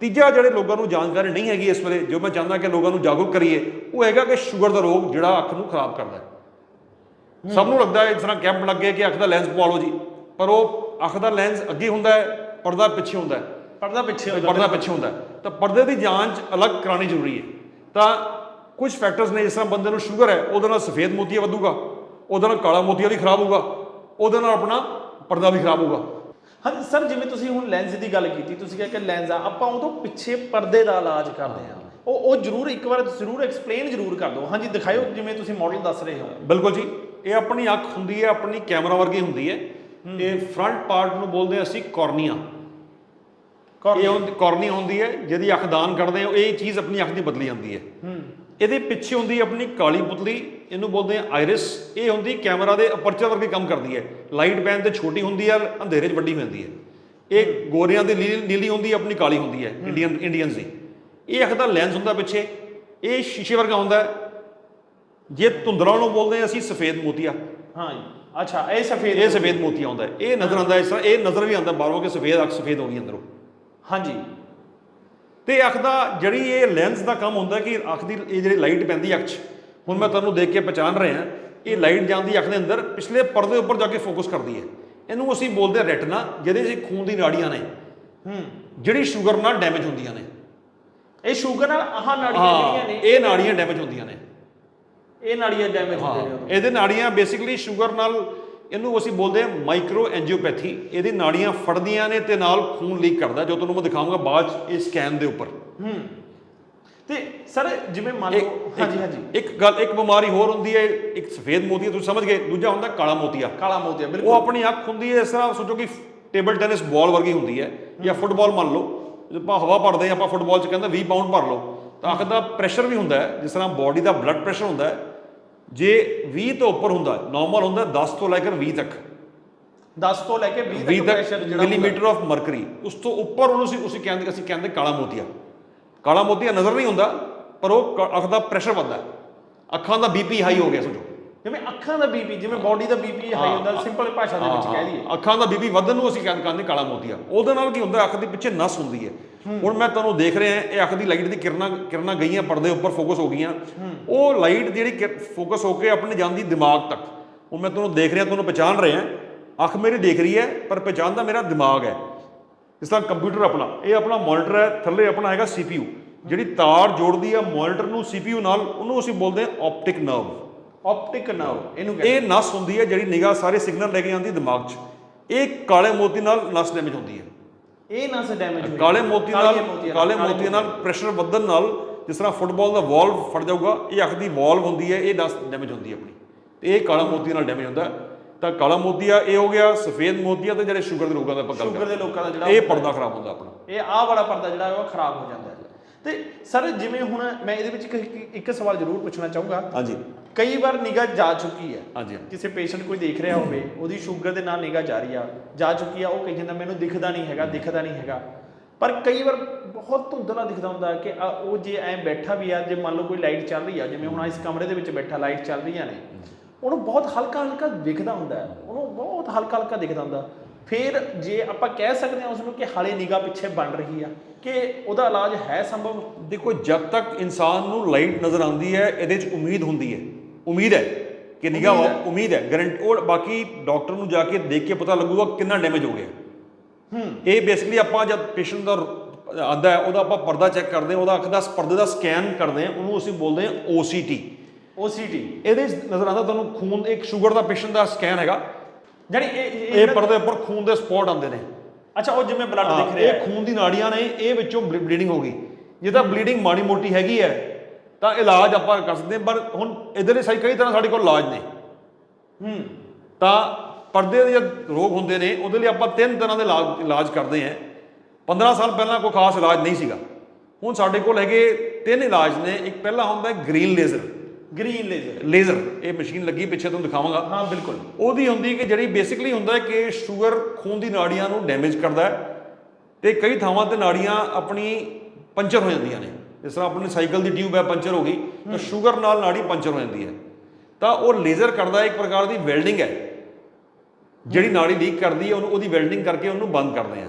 S1: ਤੀਜਾ ਜਿਹੜੇ ਲੋਕਾਂ ਨੂੰ ਜਾਣਕਾਰੀ ਨਹੀਂ ਹੈਗੀ ਇਸ ਵੇਲੇ ਜੋ ਮੈਂ ਚਾਹੁੰਦਾ ਕਿ ਲੋਕਾਂ ਨੂੰ ਜਾਗਰੂਕ ਕਰੀਏ ਉਹ ਹੈਗਾ ਕਿ ਸ਼ੂਗਰ ਦਾ ਰੋਗ ਜਿਹੜਾ ਅੱਖ ਨੂੰ ਖਰਾਬ ਕਰਦਾ ਹੈ। ਸਭ ਨੂੰ ਲੱਗਦਾ ਹੈ ਇਸ ਤਰ੍ਹਾਂ ਕੈਂਪ ਲੱਗੇ ਕਿ ਅੱਖ ਦਾ ਲੈਂਸ ਪਵਾ ਲਓ ਜੀ। ਪਰ ਉਹ ਅੱਖ ਦਾ ਲੈਂਸ ਅੱਗੇ ਹੁੰਦਾ ਹੈ ਪਰਦਾ ਪਿੱਛੇ ਹੁੰਦਾ ਹੈ।
S2: ਪਰਦਾ ਪਿੱਛੇ ਹੁੰਦਾ
S1: ਪਰਦਾ ਪਿੱਛੇ ਹੁੰਦਾ। ਤਾਂ ਪਰਦੇ ਦੀ ਜਾਂਚ ਅਲੱਗ ਕਰਾਉਣੀ ਜ਼ਰੂਰੀ ਹੈ। ਤਾਂ ਕੁਝ ਫੈਕਟਰਸ ਨੇ ਜਿਸ ਤਰ੍ਹਾਂ ਬੰਦੇ ਨੂੰ ਸ਼ੂਗਰ ਹੈ ਉਹਦੇ ਨਾਲ ਸਫੇਦ ਮੋਤੀਆ ਵਧੂਗਾ ਉਹਦੇ ਨਾਲ ਕਾਲਾ ਮੋਤੀਆ ਵੀ ਖਰਾਬ ਹੋਊਗਾ ਉਹਦੇ ਨਾਲ ਆਪਣਾ ਪਰਦਾ ਵੀ ਖਰਾਬ ਹੋਊਗਾ।
S2: ਹਾਂ ਸਰ ਜਿਵੇਂ ਤੁਸੀਂ ਹੁਣ ਲੈਂਸ ਦੀ ਗੱਲ ਕੀਤੀ ਤੁਸੀਂ ਕਿਹਾ ਕਿ ਲੈਂਸ ਆ ਆਪਾਂ ਉਹ ਤੋਂ ਪਿੱਛੇ ਪਰਦੇ ਦਾ ਇਲਾਜ ਕਰਦੇ ਆ ਉਹ ਉਹ ਜ਼ਰੂਰ ਇੱਕ ਵਾਰ ਜ਼ਰੂਰ ਐਕਸਪਲੇਨ ਜ਼ਰੂਰ ਕਰ ਦਿਓ। ਹਾਂਜੀ ਦਿਖਾਇਓ ਜਿਵੇਂ ਤੁਸੀਂ ਮਾਡਲ ਦੱਸ ਰਹੇ ਹੋ।
S1: ਬਿਲਕੁਲ ਜੀ ਇਹ ਆਪਣੀ ਅੱਖ ਹੁੰਦੀ ਹੈ ਆਪਣੀ ਕੈਮਰਾ ਵਰਗੀ ਹੁੰਦੀ ਹੈ। ਇਹ ਫਰੰਟ ਪਾਰਟ ਨੂੰ ਬੋਲਦੇ ਅਸੀਂ ਕਾਰਨੀਆ ਇਹ ਹੁੰਦੀ ਕਾਰਨੀਆ ਹੁੰਦੀ ਹੈ ਜਿਹਦੀ ਅੱਖ ਦਾਨ ਕਰਦੇ ਹਾਂ ਇਹ ਚੀਜ਼ ਆਪਣੀ ਅੱਖ ਦੀ ਬਦਲੀ ਜਾਂਦੀ ਹੈ। ਇਹਦੇ ਪਿੱਛੇ ਹੁੰਦੀ ਆਪਣੀ ਕਾਲੀ ਪੁਤਲੀ ਇਹਨੂੰ ਬੋਲਦੇ ਆ ਆਇਰਿਸ। ਇਹ ਹੁੰਦੀ ਕੈਮਰਾ ਦੇ ਅਪਰਚਰ ਵਰਗੀ ਕੰਮ ਕਰਦੀ ਹੈ। ਲਾਈਟ ਬੈਂਡ ਤੇ ਛੋਟੀ ਹੁੰਦੀ ਹੈ ਅੰਧੇਰੇ 'ਚ ਵੱਡੀ ਹੋ ਜਾਂਦੀ ਹੈ। ਇਹ ਗੋਰਿਆਂ ਦੀ ਨੀਲੀ ਹੁੰਦੀ ਹੈ ਆਪਣੀ ਕਾਲੀ ਹੁੰਦੀ ਹੈ ਇੰਡੀਅਨ ਇੰਡੀਅਨਸ ਦੀ। ਇਹ ਅੱਖ ਦਾ ਲੈਂਸ ਹੁੰਦਾ ਪਿੱਛੇ। ਇਹ ਸ਼ੀਸ਼ੇ ਵਰਗਾ ਹੁੰਦਾ ਜੇ ਧੁੰਦਲਾ ਨੂੰ ਬੋਲਦੇ ਹਾਂ ਅਸੀਂ ਸਫੇਦ ਮੋਤੀਆ।
S2: ਹਾਂ ਜੀ। ਅੱਛਾ ਇਹ ਸਫੇਦ
S1: ਇਹ ਸਫੇਦ ਮੋਤੀ ਆਉਂਦਾ ਹੈ। ਇਹ ਨਜ਼ਰ ਆਉਂਦਾ ਇਸ ਤਰ੍ਹਾਂ। ਇਹ ਨਜ਼ਰ ਵੀ ਆਉਂਦਾ ਬਾਹਰੋਂ ਕਿ ਸਫੇਦ ਅੱਖ ਸਫੇਦ ਹੋ ਗਈ ਅੰਦਰੋਂ।
S2: ਹਾਂਜੀ।
S1: ਤੇ ਅੱਖ ਦਾ ਜਿਹੜੀ ਇਹ ਲੈਂਸ ਦਾ ਕੰਮ ਹੁੰਦਾ ਕਿ ਅੱਖ ਦੀ ਇਹ ਜਿਹੜੀ ਲਾਈਟ ਪੈਂਦੀ ਅੱਖ 'ਚ ਹੁਣ ਮੈਂ ਤੁਹਾਨੂੰ ਦੇਖ ਕੇ ਪਛਾਣ ਰਿਹਾ ਇਹ ਲਾਈਟ ਜਾਂਦੀ ਅੱਖ ਦੇ ਅੰਦਰ ਪਿਛਲੇ ਪਰਦੇ ਉੱਪਰ ਜਾ ਕੇ ਫੋਕਸ ਕਰਦੀ ਹੈ। ਇਹਨੂੰ ਅਸੀਂ ਬੋਲਦੇ ਹਾਂ ਰੈਟਨਾ ਜਿਹਦੇ 'ਚ ਖੂਨ ਦੀ ਨਾੜੀਆਂ ਨੇ।
S2: ਹੂੰ
S1: ਜਿਹੜੀ ਸ਼ੂਗਰ ਨਾਲ ਡੈਮੇਜ ਹੁੰਦੀਆਂ ਨੇ।
S2: ਇਹ ਸ਼ੂਗਰ ਨਾਲ ਆਹ ਨਾੜੀਆਂ ਜਿਹੜੀਆਂ ਨੇ।
S1: ਇਹ ਨਾੜੀਆਂ ਡੈਮੇਜ ਹੁੰਦੀਆਂ ਨੇ।
S2: ਇਹ ਨਾੜੀਆਂ ਡੈਮੇਜ
S1: ਹਾਂ
S2: ਹੁੰਦੇ ਨੇ।
S1: ਇਹਦੇ ਨਾੜੀਆਂ ਬੇਸਿਕਲੀ ਸ਼ੂਗਰ ਨਾਲ ਇਹਨੂੰ ਅਸੀਂ ਬੋਲਦੇ ਹਾਂ ਮਾਈਕਰੋ ਐਂਜੀਓਪੈਥੀ ਇਹਦੀ ਨਾੜੀਆਂ ਫੜਦੀਆਂ ਨੇ ਤੇ ਨਾਲ ਖੂਨ ਲੀਕ ਕਰਦਾ ਜੋ ਤੁਹਾਨੂੰ ਮੈਂ ਦਿਖਾਊਂਗਾ ਬਾਅਦ 'ਚ ਇਹ ਸਕੈਨ ਦੇ ਉੱਪਰ।
S2: ਹੂੰ। ਤੇ ਸਰ ਜਿਵੇਂ ਮੰਨ ਲਓ ਹਾਂਜੀ ਹਾਂਜੀ।
S1: ਇੱਕ ਗੱਲ ਇੱਕ ਬਿਮਾਰੀ ਹੋਰ ਹੁੰਦੀ ਹੈ ਇੱਕ ਸਫੇਦ ਮੋਤੀਆ ਤੁਸੀਂ ਸਮਝ ਗਏ ਦੂਜਾ ਹੁੰਦਾ ਕਾਲਾ ਮੋਤੀਆ।
S2: ਕਾਲਾ ਮੋਤੀਆ
S1: ਉਹ ਆਪਣੀ ਅੱਖ ਹੁੰਦੀ ਹੈ ਇਸ ਤਰ੍ਹਾਂ ਸੋਚੋ ਕਿ ਟੇਬਲ ਟੈਨਿਸ ਬਾਲ ਵਰਗੀ ਹੁੰਦੀ ਹੈ ਜਾਂ ਫੁੱਟਬਾਲ ਮੰਨ ਲਓ। ਜੇ ਆਪਾਂ ਹਵਾ ਭਰਦੇ ਆਪਾਂ ਫੁੱਟਬਾਲ 'ਚ ਕਹਿੰਦਾ 20 ਪਾਉਂਡ ਭਰ ਲਓ। ਤਾਂ ਅੱਖ ਦਾ ਪ੍ਰੈਸ਼ਰ ਵੀ ਹੁੰਦਾ ਹੈ ਜਿਸ ਤਰ੍ਹਾਂ ਬਾਡੀ ਦਾ ਬਲੱਡ ਪ੍ਰੈਸ਼ਰ ਹੁੰਦਾ ਹੈ ਜੇ 20 ਤੋਂ ਉੱਪਰ ਹੁੰਦਾ ਨਾਰਮਲ ਹੁੰਦਾ 10 ਤੋਂ ਲੈ ਕੇ 20 ਤੱਕ।
S2: 10 ਤੋਂ ਲੈ ਕੇ 20
S1: 20
S2: ਤੱਕ ਪ੍ਰੈਸ਼ਰ ਜਿਹੜਾ
S1: ਮਿਲੀਮੀਟਰ ਆਫ ਮਰਕਰੀ ਉਸ ਤੋਂ ਉੱਪਰ ਉਹਨੂੰ ਅਸੀਂ ਅਸੀਂ ਕਹਿੰਦੇ ਅਸੀਂ ਕਹਿੰਦੇ ਕਾਲਾ ਮੋਤੀਆ। ਕਾਲਾ ਮੋਤੀਆ ਨਜ਼ਰ ਨਹੀਂ ਹੁੰਦਾ ਪਰ ਉਹ ਅੱਖ ਦਾ ਪ੍ਰੈਸ਼ਰ ਵੱਧਦਾ। ਅੱਖਾਂ ਦਾ ਬੀਪੀ ਹਾਈ ਹੋ ਗਿਆ ਸੋਚੋ।
S2: ਜਿਵੇਂ ਅੱਖਾਂ ਦਾ ਬੀਪੀ ਜਿਵੇਂ ਬਾਡੀ ਦਾ ਬੀਪੀ ਹਾਈ ਹੁੰਦਾ ਸਿੰਪਲ ਭਾਸ਼ਾ ਦੇ ਵਿੱਚ ਕਹਿ ਦਈਏ।
S1: ਅੱਖਾਂ ਦਾ ਬੀਪੀ ਵਧਣ ਨੂੰ ਅਸੀਂ ਕਹਿੰਦੇ ਕਾਲਾ ਮੋਤੀਆ। ਉਹਦੇ ਨਾਲ ਕੀ ਹੁੰਦਾ ਅੱਖ ਦੇ ਪਿੱਛੇ ਨਸ ਹੁੰਦੀ ਹੈ। ਹੁਣ ਮੈਂ ਤੁਹਾਨੂੰ ਦੇਖ ਰਿਹਾ ਇਹ ਅੱਖ ਦੀ ਲਾਈਟ ਦੀ ਕਿਰਨਾਂ ਕਿਰਨਾਂ ਗਈਆਂ ਪਰਦੇ ਉੱਪਰ ਫੋਕਸ ਹੋ ਗਈਆਂ। ਉਹ ਲਾਈਟ ਜਿਹੜੀ ਫੋਕਸ ਹੋ ਕੇ ਆਪਣੇ ਜਾਂਦੀ ਦਿਮਾਗ ਤੱਕ। ਹੁਣ ਮੈਂ ਤੁਹਾਨੂੰ ਦੇਖ ਰਿਹਾ ਤੁਹਾਨੂੰ ਪਛਾਣ ਰਿਹਾ ਅੱਖ ਮੇਰੀ ਦੇਖ ਰਹੀ ਹੈ ਪਰ ਪਛਾਣਦਾ ਮੇਰਾ ਦਿਮਾਗ ਹੈ। ਇਸ ਤਰ੍ਹਾਂ ਕੰਪਿਊਟਰ ਆਪਣਾ ਇਹ ਆਪਣਾ ਮੋਨੀਟਰ ਹੈ ਥੱਲੇ ਆਪਣਾ ਹੈਗਾ CPU ਜਿਹੜੀ ਤਾਰ ਜੋੜਦੀ ਹੈ ਮੋਨੀਟਰ ਨੂੰ CPU ਨਾਲ ਉਹਨੂੰ ਅਸੀਂ ਬੋਲਦੇ ਹਾਂ ਆਪਟਿਕ ਨਰਵ
S2: ਆਪਟਿਕ ਨਰਵ ਇਹਨੂੰ ਕਹਿੰਦੇ
S1: ਇਹ ਨਸ ਹੁੰਦੀ ਹੈ ਜਿਹੜੀ ਨਿਗਾਹ ਸਾਰੇ ਸਿਗਨਲ ਲੈ ਕੇ ਜਾਂਦੀ ਦਿਮਾਗ 'ਚ। ਇਹ ਕਾਲੇ ਮੋਤੀ ਨਾਲ ਨਸ ਡੈਮੇਜ ਹੁੰਦੀ ਹੈ।
S2: ਇਹ ਨਸ ਡੈਮੇਜ ਹੋਈ।
S1: ਕਾਲੇ ਮੋਤੀ ਨਾਲ
S2: ਕਾਲੇ ਮੋਤੀਆਂ
S1: ਨਾਲ ਪ੍ਰੈਸ਼ਰ ਵਧਣ ਨਾਲ ਜਿਸ ਤਰ੍ਹਾਂ ਫੁੱਟਬਾਲ ਦਾ ਵਾਲਵ ਫਟ ਜਾਊਗਾ ਇਹ ਅੱਖ ਦੀ ਵਾਲਵ ਹੁੰਦੀ ਹੈ ਇਹ ਨਸ ਡੈਮੇਜ ਹੁੰਦੀ ਹੈ ਆਪਣੀ। ਤੇ ਇਹ ਕਾਲਾ ਮੋਤੀ ਨਾਲ ਡੈਮੇਜ ਹੁੰਦਾ। ਤਾਂ ਕਾਲਾ ਮੋਤੀਆ ਇਹ ਹੋ ਗਿਆ ਸਫੇਦ ਮੋਤੀਆ ਤੇ ਜਿਹੜੇ ਸ਼ੂਗਰ ਦੇ ਰੋਗਾਂ ਦਾ ਆਪਾਂ ਗੱਲ
S2: ਸ਼ੂਗਰ ਦੇ ਲੋਕਾਂ ਦਾ ਜਿਹੜਾ
S1: ਇਹ ਪਰਦਾ ਖਰਾਬ ਹੁੰਦਾ ਆਪਣਾ।
S2: ਇਹ ਆਹ ਵਾਲਾ ਪਰਦਾ ਜਿਹੜਾ ਉਹ ਖਰਾਬ ਹੋ ਜਾਂਦਾ ਤੇ ਸਰ ਜਿਵੇਂ ਹੁਣ ਮੈਂ ਇਹਦੇ ਵਿੱਚ ਇੱਕ- ਇੱਕ ਸਵਾਲ ਜ਼ਰੂਰ ਪੁੱਛਣਾ ਚਾਹੂੰਗਾ।
S1: ਹਾਂਜੀ।
S2: ਕਈ ਵਾਰ ਨਿਗਾਹ ਜਾ ਚੁੱਕੀ ਹੈ।
S1: ਹਾਂਜੀ
S2: ਕਿਸੇ ਪੇਸ਼ੈਂਟ ਕੋਈ ਦੇਖ ਰਿਹਾ ਹੋਵੇ ਉਹਦੀ ਸ਼ੂਗਰ ਦੇ ਨਾਲ ਨਿਗਾਹ ਜਾ ਰਹੀ ਆ ਜਾ ਚੁੱਕੀ ਆ ਉਹ ਕਹੀ ਜਾਂਦਾ ਮੈਨੂੰ ਦਿਖਦਾ ਨਹੀਂ ਹੈਗਾ ਦਿਖਦਾ ਨਹੀਂ ਹੈਗਾ। ਪਰ ਕਈ ਵਾਰ ਬਹੁਤ ਧੁੰਦਲਾ ਦਿਖਦਾ ਹੁੰਦਾ ਕਿ ਉਹ ਜੇ ਐ ਬੈਠਾ ਵੀ ਆ ਜੇ ਮੰਨ ਲਓ ਕੋਈ ਲਾਈਟ ਚੱਲ ਰਹੀ ਆ ਜਿਵੇਂ ਹੁਣ ਇਸ ਕਮਰੇ ਦੇ ਵਿੱਚ ਬੈਠਾ ਲਾਈਟ ਚੱਲ ਰਹੀਆਂ ਨੇ ਉਹਨੂੰ ਬਹੁਤ ਹਲਕਾ ਹਲਕਾ ਦਿਖਦਾ ਹੁੰਦਾ। ਉਹਨੂੰ ਬਹੁਤ ਹਲਕਾ ਹਲਕਾ ਦਿਖਦਾ ਹੁੰਦਾ। ਫਿਰ ਜੇ ਆਪਾਂ ਕਹਿ ਸਕਦੇ ਹਾਂ ਉਸ ਨੂੰ ਕਿ ਹਾਲੇ ਨਿਗਾਹ ਪਿੱਛੇ ਬਣ ਰਹੀ ਆ ਕਿ ਉਹਦਾ ਇਲਾਜ ਹੈ ਸੰਭਵ?
S1: ਦੇਖੋ ਜਦ ਤੱਕ ਇਨਸਾਨ ਨੂੰ ਲਾਈਟ ਨਜ਼ਰ ਆਉਂਦੀ ਹੈ ਇਹਦੇ 'ਚ ਉਮੀਦ ਹੁੰਦੀ ਹੈ। ਉਮੀਦ ਹੈ ਕਿ ਨਿਗਾਹ
S2: ਉਮੀਦ ਹੈ।
S1: ਉਮੀਦ ਹੈ। ਗਰੰਟ ਉਹ ਬਾਕੀ ਡਾਕਟਰ ਨੂੰ ਜਾ ਕੇ ਦੇਖ ਕੇ ਪਤਾ ਲੱਗੂਗਾ ਕਿੰਨਾ ਡੈਮੇਜ ਹੋ ਗਿਆ।
S2: ਹੂੰ।
S1: ਇਹ ਬੇਸਿਕਲੀ ਆਪਾਂ ਜਦ ਪੇਸ਼ੈਂਟ ਦਾ ਆਂਦਾ ਹੈ ਉਹਦਾ ਆਪਾਂ ਪਰਦਾ ਚੈੱਕ ਕਰਦੇ ਹਾਂ ਉਹਦਾ ਅੱਖ ਦਾ ਪਰਦੇ ਦਾ ਸਕੈਨ ਕਰਦੇ ਹਾਂ ਉਹਨੂੰ ਅਸੀਂ ਬੋਲਦੇ ਹਾਂ OCT
S2: OCT
S1: ਇਹਦੇ ਨਜ਼ਰ ਆਉਂਦਾ ਤੁਹਾਨੂੰ ਖੂਨ ਇੱਕ ਸ਼ੂਗਰ ਦਾ ਪੇਸ਼ੈਂਟ ਦਾ ਸਕੈਨ ਹੈਗਾ।
S2: ਜਾਨੀ ਇਹ ਇਹ-
S1: ਪਰਦੇ ਉੱਪਰ ਖੂਨ ਦੇ ਸਪੌਟ ਆਉਂਦੇ ਨੇ।
S2: ਅੱਛਾ ਉਹ ਜਿਵੇਂ ਬਲੱਡ ਦਿਖ ਰਿਹਾ
S1: ਇਹ ਖੂਨ ਦੀ ਨਾੜੀਆਂ ਨੇ ਇਹ ਵਿੱਚੋਂ ਬਲੀਡਿੰਗ ਹੋ ਗਈ। ਜੇ ਤਾਂ ਬਲੀਡਿੰਗ ਮਾੜੀ ਮੋਟੀ ਹੈਗੀ ਹੈ ਤਾਂ ਇਲਾਜ ਆਪਾਂ ਕਰ ਸਕਦੇ ਹਾਂ ਪਰ ਹੁਣ ਇਧਰਲੇ ਸਾਈ ਕਈ ਤਰ੍ਹਾਂ ਸਾਡੇ ਕੋਲ ਇਲਾਜ ਨੇ।
S2: ਹੂੰ।
S1: ਤਾਂ ਪਰਦੇ ਦੇ ਜਦ ਰੋਗ ਹੁੰਦੇ ਨੇ ਉਹਦੇ ਲਈ ਆਪਾਂ ਤਿੰਨ ਤਰ੍ਹਾਂ ਦੇ ਇਲਾਜ ਕਰਦੇ ਹਾਂ। 15 ਸਾਲ ਪਹਿਲਾਂ ਕੋਈ ਖਾਸ ਇਲਾਜ ਨਹੀਂ ਸੀਗਾ। ਹੁਣ ਸਾਡੇ ਕੋਲ ਹੈਗੇ ਤਿੰਨ ਇਲਾਜ ਨੇ। ਇੱਕ ਪਹਿਲਾ ਹੁੰਦਾ green laser.
S2: Green laser.
S1: Laser ਇਹ ਮਸ਼ੀਨ ਲੱਗੀ ਪਿੱਛੇ ਤੁਹਾਨੂੰ ਦਿਖਾਵਾਂਗਾ।
S2: ਹਾਂ ਬਿਲਕੁਲ।
S1: ਉਹਦੀ ਹੁੰਦੀ ਕਿ ਜਿਹੜੀ ਬੇਸਿਕਲੀ ਹੁੰਦਾ ਹੈ ਕਿ ਸ਼ੂਗਰ ਖੂਨ ਦੀ ਨਾੜੀਆਂ ਨੂੰ ਡੈਮੇਜ ਕਰਦਾ ਹੈ ਤੇ ਕਈ ਥਾਵਾਂ ਤੇ ਨਾੜੀਆਂ ਆਪਣੀ ਪੰਚਰ ਹੋ ਜਾਂਦੀਆਂ ਨੇ। ਜਿਸ ਤਰ੍ਹਾਂ ਆਪਣੀ ਸਾਈਕਲ ਦੀ ਟਿਊਬ ਹੈ, ਪੰਚਰ ਹੋ ਗਈ, ਤਾਂ ਸ਼ੂਗਰ ਨਾਲ ਨਾੜੀ ਪੰਚਰ ਹੋ ਜਾਂਦੀ ਹੈ। ਤਾਂ ਉਹ ਲੇਜ਼ਰ ਕਰਦਾ ਇੱਕ ਪ੍ਰਕਾਰ ਦੀ ਵੈਲਡਿੰਗ ਹੈ। ਜਿਹੜੀ ਨਾੜੀ ਲੀਕ ਕਰਦੀ ਹੈ, ਉਹਨੂੰ ਉਹਦੀ ਵੈਲਡਿੰਗ ਕਰਕੇ ਉਹਨੂੰ ਬੰਦ ਕਰਦੇ ਆ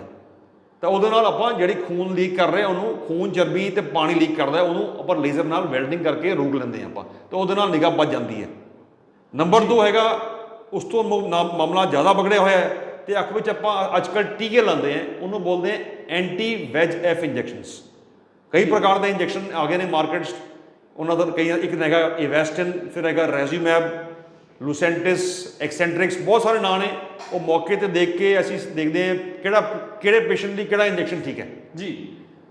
S1: ਤਾਂ ਉਹਦੇ ਨਾਲ ਆਪਾਂ ਜਿਹੜੀ ਖੂਨ ਲੀਕ ਕਰ ਰਿਹਾ ਉਹਨੂੰ ਖੂਨ, ਚਰਬੀ ਤੇ ਪਾਣੀ ਲੀਕ ਕਰਦਾ ਉਹਨੂੰ ਆਪਾਂ ਲੇਜ਼ਰ ਨਾਲ ਵੈਲਡਿੰਗ ਕਰਕੇ ਰੋਕ ਲੈਂਦੇ ਹਾਂ ਆਪਾਂ। ਤਾਂ ਉਹਦੇ ਨਾਲ ਨਿਗਾਹ ਬਚ ਜਾਂਦੀ ਹੈ। ਨੰਬਰ 2 ਹੈਗਾ, ਉਸ ਤੋਂ ਮਾਮਲਾ ਜ਼ਿਆਦਾ ਵਿਗੜਿਆ ਹੋਇਆ ਹੈ ਤੇ ਅੱਖ ਵਿੱਚ ਆਪਾਂ ਅੱਜਕੱਲ ਟੀਕੇ ਲਾਉਂਦੇ ਆ ਉਹਨੂੰ ਬੋਲਦੇ ਆ ਐਂਟੀ ਵੈਜ ਐਫ ਇੰਜੈਕਸ਼ਨਸ। ਕਈ ਪ੍ਰਕਾਰ ਦੇ ਇੰਜੈਕਸ਼ਨ ਆ ਗਏ ਨੇ ਮਾਰਕੀਟ 'ਚ। ਉਹਨਾਂ ਦਾ ਕਈ ਇੱਕ ਹੈਗਾ ਇਵੈਸਟਨ ਫਿਰ ਹੈਗਾ ਰੈਜ਼ੂਮੈਬ ਲੂਸੈਂਟਿਸ ਐਕਸੈਂਟ੍ਰਿਕਸ ਬਹੁਤ ਸਾਰੇ ਨਾਂ ਨੇ। ਉਹ ਮੌਕੇ ਤੇ ਦੇਖ ਕੇ ਅਸੀਂ ਦੇਖਦੇ ਹਾਂ ਕਿਹੜਾ ਕਿਹੜੇ ਪੇਸ਼ੈਂਟ ਲਈ ਕਿਹੜਾ ਇੰਜੈਕਸ਼ਨ ਠੀਕ ਹੈ।
S2: ਜੀ।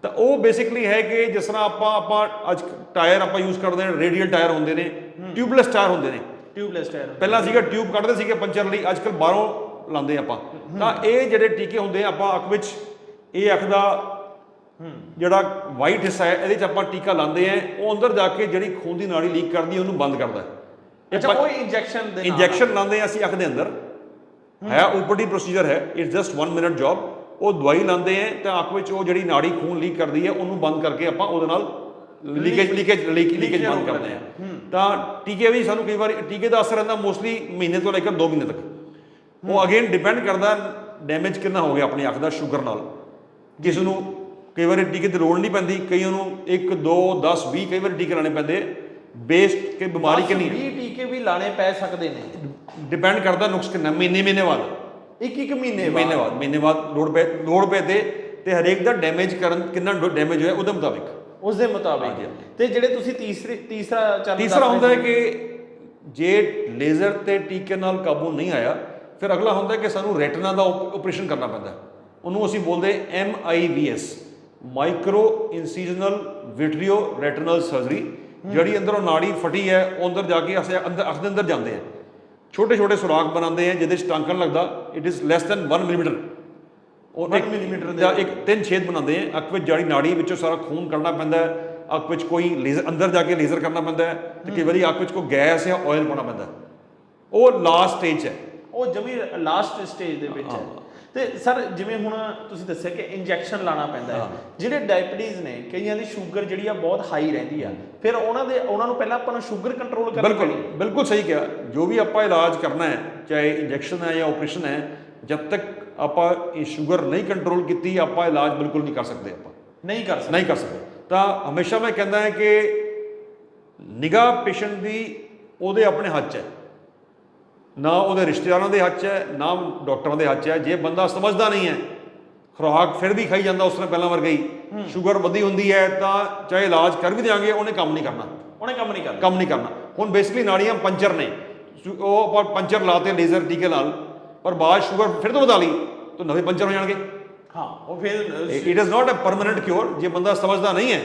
S1: ਤਾਂ ਉਹ ਬੇਸਿਕਲੀ ਹੈ ਕਿ ਜਿਸ ਤਰ੍ਹਾਂ ਆਪਾਂ ਆਪਾਂ ਅੱਜ ਟਾਇਰ ਆਪਾਂ ਯੂਜ਼ ਕਰਦੇ ਹਾਂ ਰੇਡੀਅਲ ਟਾਇਰ ਹੁੰਦੇ ਨੇ ਟਿਊਬਲੈਸ ਟਾਇਰ ਹੁੰਦੇ ਨੇ।
S2: ਟਿਊਬਲੈਸ ਟਾਇਰ
S1: ਪਹਿਲਾਂ ਸੀਗਾ ਟਿਊਬ ਕੱਢਦੇ ਸੀਗੇ ਪੰਚਰ ਲਈ ਅੱਜ ਕੱਲ ਬਾਹਰੋਂ ਲਾਉਂਦੇ ਆਪਾਂ। ਤਾਂ ਇਹ ਜਿਹੜੇ ਟੀਕੇ ਹੁੰਦੇ ਆ ਆਪਾਂ ਅੱਖ ਵਿੱਚ ਇਹ ਅੱਖ ਦਾ ਜਿਹੜਾ ਵਾਈਟ ਹਿੱਸਾ ਹੈ ਇਹਦੇ 'ਚ ਆਪਾਂ ਟੀਕਾ ਲਾਉਂਦੇ ਆ ਉਹ ਅੰਦਰ ਜਾ ਕੇ ਜਿਹੜੀ ਖੂਨ ਦੀ ਨਾੜੀ ਲੀਕ ਕਰਦੀ ਉਹਨੂੰ ਬੰਦ ਕਰਦਾ
S2: ਅੱਛਾ ਉਹ ਇੰਜੈਕਸ਼ਨ ਦੇ
S1: ਇੰਜੈਕਸ਼ਨ ਲਾਉਂਦੇ ਹਾਂ ਅਸੀਂ ਅੱਖ ਦੇ ਅੰਦਰ। ਹੈ ਓਪੀਡੀ ਪ੍ਰੋਸੀਜਰ ਹੈ ਇਟਸ ਜਸਟ 1 ਮਿੰਟ ਜੌਬ ਉਹ ਦਵਾਈ ਲਾਉਂਦੇ ਆ ਤਾਂ ਅੱਖ ਵਿੱਚ ਉਹ ਜਿਹੜੀ ਨਾੜੀ ਖੂਨ ਲੀਕ ਕਰਦੀ ਹੈ ਉਹਨੂੰ ਬੰਦ ਕਰਕੇ ਆਪਾਂ ਉਹਦੇ ਨਾਲ ਲੀਕੇਜ ਲੀਕੇਜ ਲੀਕੇਜ ਬੰਦ ਕਰਦੇ ਆ ਤਾਂ ਟੀਕੇ ਵੀ ਸਾਨੂੰ ਕਈ ਵਾਰ ਟੀਕੇ ਦਾ ਅਸਰ ਰਹਿੰਦਾ ਮੋਸਟਲੀ ਮਹੀਨੇ ਤੋਂ ਲੈ ਕੇ 2 ਮਹੀਨੇ ਤੱਕ। ਉਹ ਅਗੇਨ ਡਿਪੈਂਡ ਕਰਦਾ ਡੈਮੇਜ ਕਿੰਨਾ ਹੋ ਗਿਆ ਆਪਣੀ ਅੱਖ ਦਾ ਸ਼ੂਗਰ ਨਾਲ। ਕਿਸ ਨੂੰ ਕਈ ਵਾਰੀ ਟੀਕੇ ਦੀ ਲੋੜ ਨਹੀਂ ਪੈਂਦੀ ਕਈਆਂ ਨੂੰ 1 2 10 20 ਕਈ ਵਾਰੀ ਟੀਕੇ ਲਾਣੇ ਪੈਂਦੇ ਬੇਸਡ ਕਿ ਬਿਮਾਰੀ ਕਿੰਨੀ ਹੈ?
S2: 20 ਟੀਕੇ ਵੀ ਲਾਣੇ ਪੈ ਸਕਦੇ ਨੇ।
S1: ਡਿਪੈਂਡ ਕਰਦਾ ਨੁਕਸ ਕਿੰਨਾ ਮਹੀਨੇ ਮਹੀਨੇ ਬਾਅਦ।
S2: ਇੱਕ ਇੱਕ ਮਹੀਨੇ
S1: ਮਹੀਨੇ ਬਾਅਦ ਮਹੀਨੇ ਬਾਅਦ ਲੋੜ ਪੈ ਲੋੜ ਪੈ ਤੇ ਤੇ ਹਰੇਕ ਦਾ ਡੈਮੇਜ ਕਰਨ ਕਿੰਨਾ ਡੈਮੇਜ ਹੋਇਆ ਉਹਦੇ ਮੁਤਾਬਿਕ।
S2: ਉਸ ਦੇ ਮੁਤਾਬਿਕ। ਤੇ ਜਿਹੜੇ ਤੁਸੀਂ ਤੀਸਰੇ ਤੀਸਰਾ ਚਰਨ
S1: ਤੀਸਰਾ ਹੁੰਦਾ ਹੈ ਕਿ ਜੇ ਲੇਜ਼ਰ ਤੇ ਟੀਕੇ ਨਾਲ ਕਾਬੂ ਨਹੀਂ ਆਇਆ ਫਿਰ ਅਗਲਾ ਹੁੰਦਾ ਹੈ ਕਿ ਸਾਨੂੰ ਰੈਟਨਾ ਦਾ ਆਪਰੇਸ਼ਨ ਕਰਨਾ ਪੈਂਦਾ। ਉਹਨੂੰ ਅਸੀਂ ਬੋਲਦੇ M I V S micro incisional vitreoretinal surgery ਜਿਹੜੀ ਅੰਦਰੋਂ ਨਾੜੀ ਫਟੀ ਹੈ ਉਹ ਅੰਦਰ ਜਾ ਕੇ ਅਸੀਂ ਅੰਦਰ ਅੱਖ ਦੇ ਅੰਦਰ ਜਾਂਦੇ ਆ ਛੋਟੇ ਛੋਟੇ ਸੁਰਾਖ ਬਣਾਉਂਦੇ ਆ ਜਿਹਦੇ ਚ ਟਾਂਕਣ ਲੱਗਦਾ it is less than 1 millimetre ਉਹ
S2: One millimeter ਦੇ
S1: ਇੱਕ ਤਿੰਨ ਛੇਦ ਬਣਾਉਂਦੇ ਆ ਅੱਖ ਵਿੱਚ ਜਿਹੜੀ ਨਾੜੀ ਵਿੱਚੋਂ ਸਾਰਾ ਖੂਨ ਕੱਢਣਾ ਪੈਂਦਾ ਹੈ ਅੱਖ ਵਿੱਚ ਕੋਈ ਲੇਜ਼ਰ ਅੰਦਰ ਜਾ ਕੇ ਲੇਜ਼ਰ ਕਰਨਾ ਪੈਂਦਾ ਹੈ ਤੇ ਕਈ ਵਾਰੀ ਅੱਖ ਵਿੱਚ ਕੋਈ ਗੈਸ ਜਾਂ ਆਇਲ ਪਾਉਣਾ ਪੈਂਦਾ। ਉਹ ਲਾਸਟ ਸਟੇਜ ਹੈ।
S2: ਉਹ ਜਮੀ ਲਾਸਟ ਸਟੇਜ ਦੇ ਵਿੱਚ ਹੈ। ਤੇ ਸਰ ਜਿਵੇਂ ਹੁਣ ਤੁਸੀਂ ਦੱਸਿਆ ਕਿ ਇੰਜੈਕਸ਼ਨ ਲਾਣਾ ਪੈਂਦਾ ਹੈ। ਜਿਹੜੇ ਡਾਇਬਟੀਜ਼ ਨੇ ਕਈਆਂ ਦੀ ਸ਼ੂਗਰ ਜਿਹੜੀ ਆ ਬਹੁਤ ਹਾਈ ਰਹਿੰਦੀ ਆ। ਫਿਰ ਉਹਨਾਂ ਦੇ ਉਹਨਾਂ ਨੂੰ ਪਹਿਲਾਂ ਆਪਾਂ ਨੂੰ ਸ਼ੂਗਰ ਕੰਟਰੋਲ ਕਰਨੀ
S1: ਬਿਲਕੁਲ ਬਿਲਕੁਲ ਸਹੀ ਕਿਹਾ। ਜੋ ਵੀ ਆਪਾਂ ਇਲਾਜ ਕਰਨਾ ਹੈ ਚਾਹੇ ਇੰਜੈਕਸ਼ਨ ਹੈ ਜਾਂ ਆਪਰੇਸ਼ਨ ਹੈ ਜਦ ਤੱਕ ਆਪਾਂ ਇਹ ਸ਼ੂਗਰ ਨਹੀਂ ਕੰਟਰੋਲ ਕੀਤੀ ਆਪਾਂ ਇਲਾਜ ਬਿਲਕੁਲ ਨਹੀਂ ਕਰ ਸਕਦੇ ਆਪਾਂ।
S2: ਨਹੀਂ ਕਰ ਸਕਦੇ।
S1: ਨਹੀਂ ਕਰ ਸਕਦੇ। ਤਾਂ ਹਮੇਸ਼ਾ ਮੈਂ ਕਹਿੰਦਾ ਹਾਂ ਕਿ ਨਿਗਾਹ ਪੇਸ਼ੈਂਟ ਦੀ ਉਹਦੇ ਆਪਣੇ ਹੱਥ 'ਚ ਹੈ। ਨਾ ਉਹਦੇ ਰਿਸ਼ਤੇਦਾਰਾਂ ਦੇ ਹੱਥ 'ਚ ਹੈ ਨਾ ਡਾਕਟਰਾਂ ਦੇ ਹੱਥ 'ਚ ਹੈ। ਜੇ ਬੰਦਾ ਸਮਝਦਾ ਨਹੀਂ ਹੈ ਖੁਰਾਕ ਫਿਰ ਵੀ ਖਾਈ ਜਾਂਦਾ ਉਸ ਤਰ੍ਹਾਂ ਪਹਿਲਾਂ ਵਰਗਾ ਹੀ। ਸ਼ੂਗਰ ਵਧੀ ਹੁੰਦੀ ਹੈ ਤਾਂ ਚਾਹੇ ਇਲਾਜ ਕਰ ਵੀ ਦਿਆਂਗੇ ਉਹਨੇ ਕੰਮ ਨਹੀਂ ਕਰਨਾ।
S2: ਉਹਨੇ ਕੰਮ ਨਹੀਂ ਕਰਨਾ।
S1: ਕੰਮ ਨਹੀਂ ਕਰਨਾ। ਹੁਣ ਬੇਸਿਕਲੀ ਨਾੜੀਆਂ ਪੰਚਰ ਨੇ। ਉਹ ਆਪਾਂ ਪੰਚਰ ਲਾਤੇ ਲੇਜ਼ਰ ਟੀਕੇ ਨਾਲ ਪਰ ਬਾਅਦ ਸ਼ੂਗਰ ਫਿਰ ਤੋਂ ਵਧਾ ਲਈ ਤਾਂ ਨਵੇਂ ਪੰਚਰ ਹੋ ਜਾਣਗੇ।
S2: ਹਾਂ ਉਹ ਫਿਰ
S1: it is not a permanent cure ਜੇ ਬੰਦਾ ਸਮਝਦਾ ਨਹੀਂ ਹੈ।